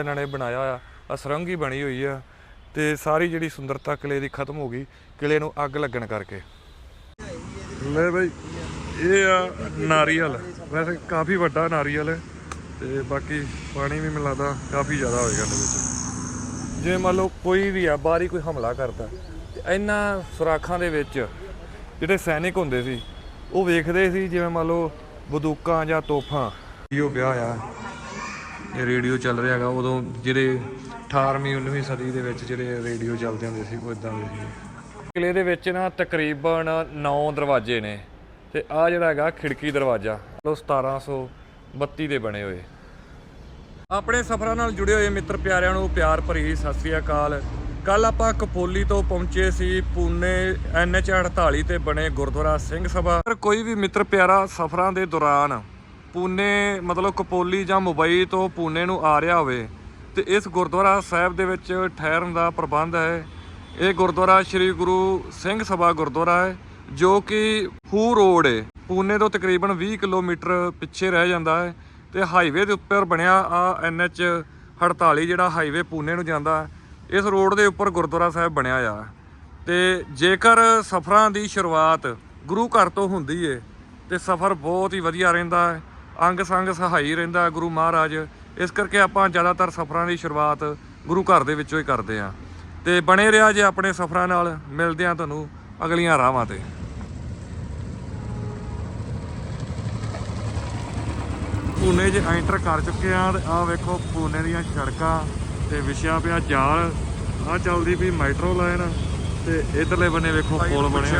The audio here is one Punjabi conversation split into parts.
ਇਹਨਾਂ ਨੇ ਬਣਾਇਆ ਆ ਆਹ ਸੁਰੰਗ ਹੀ ਬਣੀ ਹੋਈ ਆ ਤੇ ਸਾਰੀ ਜਿਹੜੀ ਸੁੰਦਰਤਾ ਕਿਲੇ ਦੀ ਖਤਮ ਹੋ ਗਈ ਕਿਲੇ ਨੂੰ ਅੱਗ ਲੱਗਣ ਕਰਕੇ। ਲੈ ਬਈ ਇਹ ਆ ਨਾਰੀਅਲ। ਵੈਸੇ ਕਾਫੀ ਵੱਡਾ ਨਾਰੀਅਲ ਹੈ ਤੇ ਬਾਕੀ ਪਾਣੀ ਵੀ ਮੈਨੂੰ ਲੱਗਦਾ ਕਾਫੀ ਜ਼ਿਆਦਾ ਹੋਏਗਾ ਇਹਦੇ ਵਿੱਚ। ਜਿਵੇਂ ਮੰਨ ਲਓ ਕੋਈ ਵੀ ਆ ਬਾਹਰੀ ਕੋਈ ਹਮਲਾ ਕਰਦਾ ਤੇ ਇਹਨਾਂ ਸੁਰਾਖਾਂ ਦੇ ਵਿੱਚ ਜਿਹੜੇ ਸੈਨਿਕ ਹੁੰਦੇ ਸੀ ਉਹ ਵੇਖਦੇ ਸੀ ਜਿਵੇਂ ਮੰਨ ਲਓ ਬੰਦੂਕਾਂ ਜਾਂ ਤੋਪਾਂ। ਇਹ ਵਿਆਹ ਆ। ਰੇਡੀਓ ਚੱਲ ਰਿਹਾ ਹੈਗਾ ਉਦੋਂ ਜਿਹੜੇ 18ਵੀਂ 19ਵੀਂ ਸਦੀ ਦੇ ਵਿੱਚ ਜਿਹੜੇ ਰੇਡੀਓ ਚੱਲਦੇ ਹੁੰਦੇ ਸੀ ਉਹ ਇਦਾਂ ਦੇ ਸੀ। ਕਿਲੇ ਦੇ ਵਿੱਚ ਨਾ ਤਕਰੀਬਨ 9 ਦਰਵਾਜ਼ੇ ਨੇ ਤੇ ਆ ਜਿਹੜਾ ਹੈਗਾ ਖਿੜਕੀ ਦਰਵਾਜ਼ਾ ਉਹ 1732 ਦੇ ਬਣੇ ਹੋਏ। ਆਪਣੇ ਸਫ਼ਰਾਂ ਨਾਲ ਜੁੜੇ ਹੋਏ ਮਿੱਤਰ ਪਿਆਰਿਆਂ ਨੂੰ ਪਿਆਰ ਭਰੀ ਸਤਿ ਸ੍ਰੀ ਅਕਾਲ। ਕੱਲ ਆਪਾਂ ਕਪੋਲੀ ਤੋਂ ਪਹੁੰਚੇ ਸੀ ਪੂਨੇ ਐਨਐਚ 48 ਤੇ ਬਣੇ ਗੁਰਦੁਆਰਾ ਸਿੰਘ ਸਭਾ। ਪਰ ਕੋਈ ਵੀ ਮਿੱਤਰ ਪਿਆਰਾ ਸਫ਼ਰਾਂ ਦੇ ਦੌਰਾਨ ਪੂਨੇ, ਮਤਲਬ ਕਪੋਲੀ ਜਾਂ ਮੁੰਬਈ ਤੋਂ ਪੂਨੇ ਨੂੰ ਆ ਰਿਹਾ ਹੋਵੇ, ਤੇ ਇਸ ਗੁਰਦੁਆਰਾ ਸਾਹਿਬ ਦੇ ਵਿੱਚ ਠਹਿਰਨ ਦਾ ਪ੍ਰਬੰਧ ਹੈ। ਇਹ ਗੁਰਦੁਆਰਾ ਸ੍ਰੀ ਗੁਰੂ ਸਿੰਘ ਸਭਾ ਗੁਰਦੁਆਰਾ ਹੈ, ਜੋ ਕਿ ਹੂ ਰੋਡ ਹੈ ਪੂਨੇ ਤੋਂ ਤਕਰੀਬਨ 20 ਕਿਲੋਮੀਟਰ ਪਿੱਛੇ ਰਹਿ ਜਾਂਦਾ ਹੈ, ਤੇ ਹਾਈਵੇ ਦੇ ਉੱਪਰ ਬਣਿਆ ਆ ਐਨਐਚ 48 ਜਿਹੜਾ ਹਾਈਵੇ ਪੂਨੇ ਨੂੰ ਜਾਂਦਾ ਇਸ ਰੋਡ ਦੇ ਉੱਪਰ ਗੁਰਦੁਆਰਾ ਸਾਹਿਬ ਬਣਿਆ ਆ। ਤੇ ਜੇਕਰ ਸਫ਼ਰਾਂ ਦੀ ਸ਼ੁਰੂਆਤ ਗੁਰੂ ਘਰ ਤੋਂ ਹੁੰਦੀ ਏ, ਤੇ ਸਫ਼ਰ ਬਹੁਤ ਹੀ ਵਧੀਆ ਰਹਿੰਦਾ ਹੈ। ਅੰਗ ਸੰਗ ਸਹਾਈ ਰਹਿੰਦਾ ਗੁਰੂ ਮਹਾਰਾਜ। ਇਸ ਕਰਕੇ ਆਪਾਂ ਜ਼ਿਆਦਾਤਰ ਸਫ਼ਰਾਂ ਦੀ ਸ਼ੁਰੂਆਤ ਗੁਰੂ ਘਰ ਦੇ ਵਿੱਚੋਂ ਹੀ ਕਰਦੇ ਆ ਤੇ ਬਣੇ ਰਿਹਾ ਜੇ ਆਪਣੇ ਸਫ਼ਰਾਂ ਨਾਲ, ਮਿਲਦੇ ਆ ਤੁਹਾਨੂੰ ਅਗਲੀਆਂ ਰਾਹਾਂ ਤੇ। ਪੂਨੇ 'ਚ ਐਂਟਰ ਕਰ ਚੁੱਕੇ ਆ ਤੇ ਆਹ ਵੇਖੋ ਪੂਨੇ ਦੀਆਂ ਸੜਕਾਂ ਤੇ ਵਿਛਿਆ ਪਿਆ ਜਾਲ। ਆਹ ਚੱਲਦੀ ਵੀ ਮੈਟਰੋ ਲਾਈਨ ਤੇ ਇਧਰਲੇ ਬੰਨੇ ਵੇਖੋ ਪੁਲ ਬਣੇ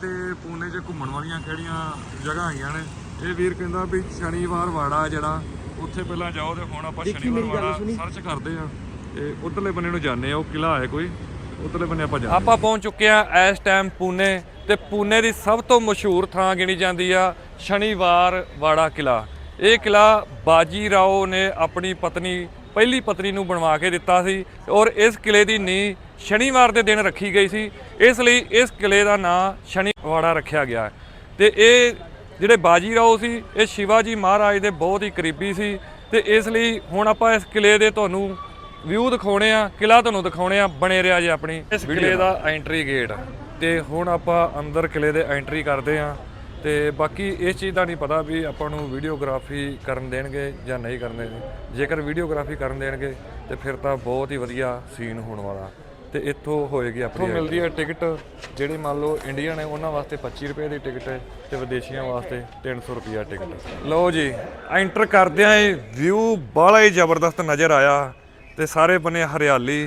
ਤੇ ਪੂਨੇ 'ਚ ਘੁੰਮਣ ਵਾਲੀਆਂ ਕਿਹੜੀਆਂ ਜਗ੍ਹਾ ਹੈਗੀਆਂ ਨੇ? ਇਹ ਵੀਰ ਕਹਿੰਦਾ ਵੀ ਸ਼ਨੀਵਾਰ ਵਾੜਾ ਜਿਹੜਾ ਉੱਥੇ ਪਹਿਲਾਂ ਜਾਓ ਤੇ ਹੁਣ ਆਪਾਂ ਸ਼ਨੀਵਾਰ ਵਾੜਾ ਸਰਚ ਕਰਦੇ ਆ। ਤੇ ਉਧਰਲੇ ਬੰਨੇ ਨੂੰ ਜਾਂਦੇ ਆ ਉਹ ਕਿਲਾ ਹੈ ਕੋਈ ਉਧਰਲੇ ਬੰਨੇ ਆਪਾਂ ਜਾਂਦੇ ਆਪਾਂ ਪਹੁੰਚ ਚੁੱਕੇ ਆ ਇਸ ਟਾਈਮ ਪੂਨੇ ਤੇ ਪੂਨੇ ਦੀ ਸਭ ਤੋਂ ਮਸ਼ਹੂਰ ਥਾਂ ਗਿਣੀ ਜਾਂਦੀ ਆ ਸ਼ਨੀਵਾਰ ਵਾੜਾ ਕਿਲਾ ਇਹ ਕਿਲਾ ਬਾਜੀ ਰਾਓ ਨੇ ਆਪਣੀ ਪਤਨੀ ਪਹਿਲੀ ਪਤਨੀ ਨੂੰ ਬਣਵਾ ਕੇ ਦਿੱਤਾ ਸੀ ਔਰ ਇਸ ਕਿਲੇ ਦੀ ਨੀਂਹ ਸ਼ਨੀਵਾਰ ਦੇ ਦਿਨ ਰੱਖੀ ਗਈ ਸੀ। ਇਸ ਲਈ ਇਸ ਕਿਲੇ ਦਾ ਨਾਂ ਸ਼ਨੀਵਾੜਾ ਰੱਖਿਆ ਗਿਆ। ਤੇ ਇਹ ਜਿਹੜੇ ਬਾਜੀ ਰਾਓ ਸੀ ਇਹ ਸ਼ਿਵਾਜੀ ਮਹਾਰਾਜ ਦੇ ਬਹੁਤ ਹੀ ਕਰੀਬੀ ਸੀ ਤੇ ਇਸ ਲਈ ਹੁਣ ਆਪਾਂ ਇਸ ਕਿਲੇ ਦੇ ਤੁਹਾਨੂੰ ਵਿਊ ਦਿਖਾਉਣੇ ਆ ਕਿਲਾ ਤੁਹਾਨੂੰ ਦਿਖਾਉਣੇ ਆ ਬਣੇ ਰਿਹਾ ਜੇ ਆਪਣੀ। ਇਸ ਕਿਲੇ ਦਾ ਐਂਟਰੀ ਗੇਟ ਤੇ ਹੁਣ ਆਪਾਂ ਅੰਦਰ ਕਿਲੇ ਦੇ ਐਂਟਰੀ ਕਰਦੇ ਆ ਤੇ ਬਾਕੀ ਇਸ ਚੀਜ਼ ਦਾ ਨਹੀਂ ਪਤਾ ਵੀ ਆਪਾਂ ਨੂੰ ਵੀਡੀਓਗ੍ਰਾਫੀ ਕਰਨ ਦੇਣਗੇ ਜਾਂ ਨਹੀਂ ਕਰਨ ਦੇਣਗੇ। ਜੇਕਰ ਵੀਡੀਓਗ੍ਰਾਫੀ ਕਰਨ ਦੇਣਗੇ ਤੇ ਫਿਰ ਤਾਂ ਬਹੁਤ ਹੀ ਵਧੀਆ ਸੀਨ ਹੋਣ ਵਾਲਾ। ਤੇ ਇੱਥੋਂ ਹੋਏਗੀ ਆਪਣੀ ਮਿਲਦੀ ਹੈ ਟਿਕਟ ਜਿਹੜੀ ਮੰਨ ਲਓ ਇੰਡੀਅਨ ਹੈ ਉਹਨਾਂ ਵਾਸਤੇ 25 ਰੁਪਏ ਦੀ ਟਿਕਟ ਹੈ ਤੇ ਵਿਦੇਸ਼ੀਆਂ ਵਾਸਤੇ 300 ਰੁਪਿਆ ਟਿਕਟ ਲਓ ਜੀ ਐਂਟਰ ਕਰਦਿਆਂ ਇਹ ਵਿਊ ਬਾਹਲਾ ਹੀ ਜ਼ਬਰਦਸਤ ਨਜ਼ਰ ਆਇਆ ਤੇ ਸਾਰੇ ਬੰਨੇ ਹਰਿਆਲੀ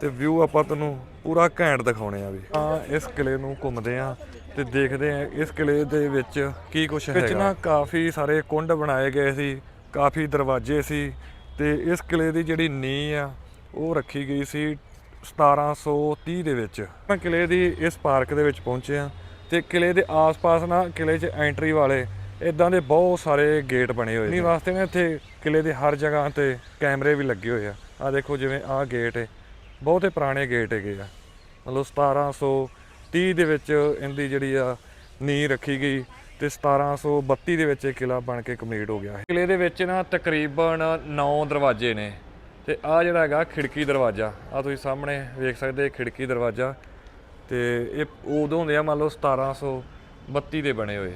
ਤੇ ਵਿਊ ਆਪਾਂ ਤੁਹਾਨੂੰ ਪੂਰਾ ਘੈਂਟ ਦਿਖਾਉਣੇ ਆ ਵੀ। ਹਾਂ ਇਸ ਕਿਲੇ ਨੂੰ ਘੁੰਮਦੇ ਆ ਤੇ ਦੇਖਦੇ ਆ ਇਸ ਕਿਲੇ ਦੇ ਵਿੱਚ ਕੀ ਕੁਝ ਹੈਗਾ। ਵਿੱਚ ਨਾ ਕਾਫੀ ਸਾਰੇ ਕੁੰਡ ਬਣਾਏ ਗਏ ਸੀ ਕਾਫੀ ਦਰਵਾਜ਼ੇ ਸੀ ਤੇ ਇਸ ਕਿਲੇ ਦੀ ਜਿਹੜੀ ਨੀਂਹ ਆ ਉਹ ਰੱਖੀ ਗਈ ਸੀ 1730 ਦੇ ਵਿੱਚ ਮੈਂ ਕਿਲੇ ਦੀ ਇਸ ਪਾਰਕ ਦੇ ਵਿੱਚ ਪਹੁੰਚੇ ਆ ਤੇ ਕਿਲੇ ਦੇ ਆਸ-ਪਾਸ ਨਾ ਕਿਲੇ 'ਚ ਐਂਟਰੀ ਵਾਲੇ ਇਦਾਂ ਦੇ ਬਹੁਤ ਸਾਰੇ ਗੇਟ ਬਣੇ ਹੋਏ ਨੇ। ਵਾਸਤੇ ਨਾ ਇੱਥੇ ਕਿਲੇ ਦੇ ਹਰ ਜਗ੍ਹਾ ਤੇ ਕੈਮਰੇ ਵੀ ਲੱਗੇ ਹੋਏ ਆ। ਆ ਦੇਖੋ ਜਿਵੇਂ ਆਹ ਗੇਟ ਹੈ ਬਹੁਤੇ ਪੁਰਾਣੇ ਗੇਟ ਹੈਗੇ ਆ। ਮਤਲਬ 1730 ਦੇ ਵਿੱਚ ਇਹਦੀ ਜਿਹੜੀ ਆ ਨੀਂਹ ਰੱਖੀ ਗਈ ਤੇ 1732 ਦੇ ਵਿੱਚ ਇਹ ਕਿਲਾ ਬਣ ਕੇ ਕੰਪਲੀਟ ਹੋ ਗਿਆ। ਕਿਲੇ ਦੇ ਵਿੱਚ ਨਾ ਤਕਰੀਬਨ 9 ਦਰਵਾਜ਼ੇ ਨੇ। ਤੇ ਆ ਜਿਹੜਾ ਹੈਗਾ ਖਿੜਕੀ ਦਰਵਾਜ਼ਾ ਆ ਤੁਸੀਂ ਸਾਹਮਣੇ ਵੇਖ ਸਕਦੇ ਖਿੜਕੀ ਦਰਵਾਜ਼ਾ ਤੇ ਇਹ ਉਦੋਂ ਹੁੰਦੇ ਆ, ਮੰਨ ਲਓ 1732 ਦੇ ਬਣੇ ਹੋਏ।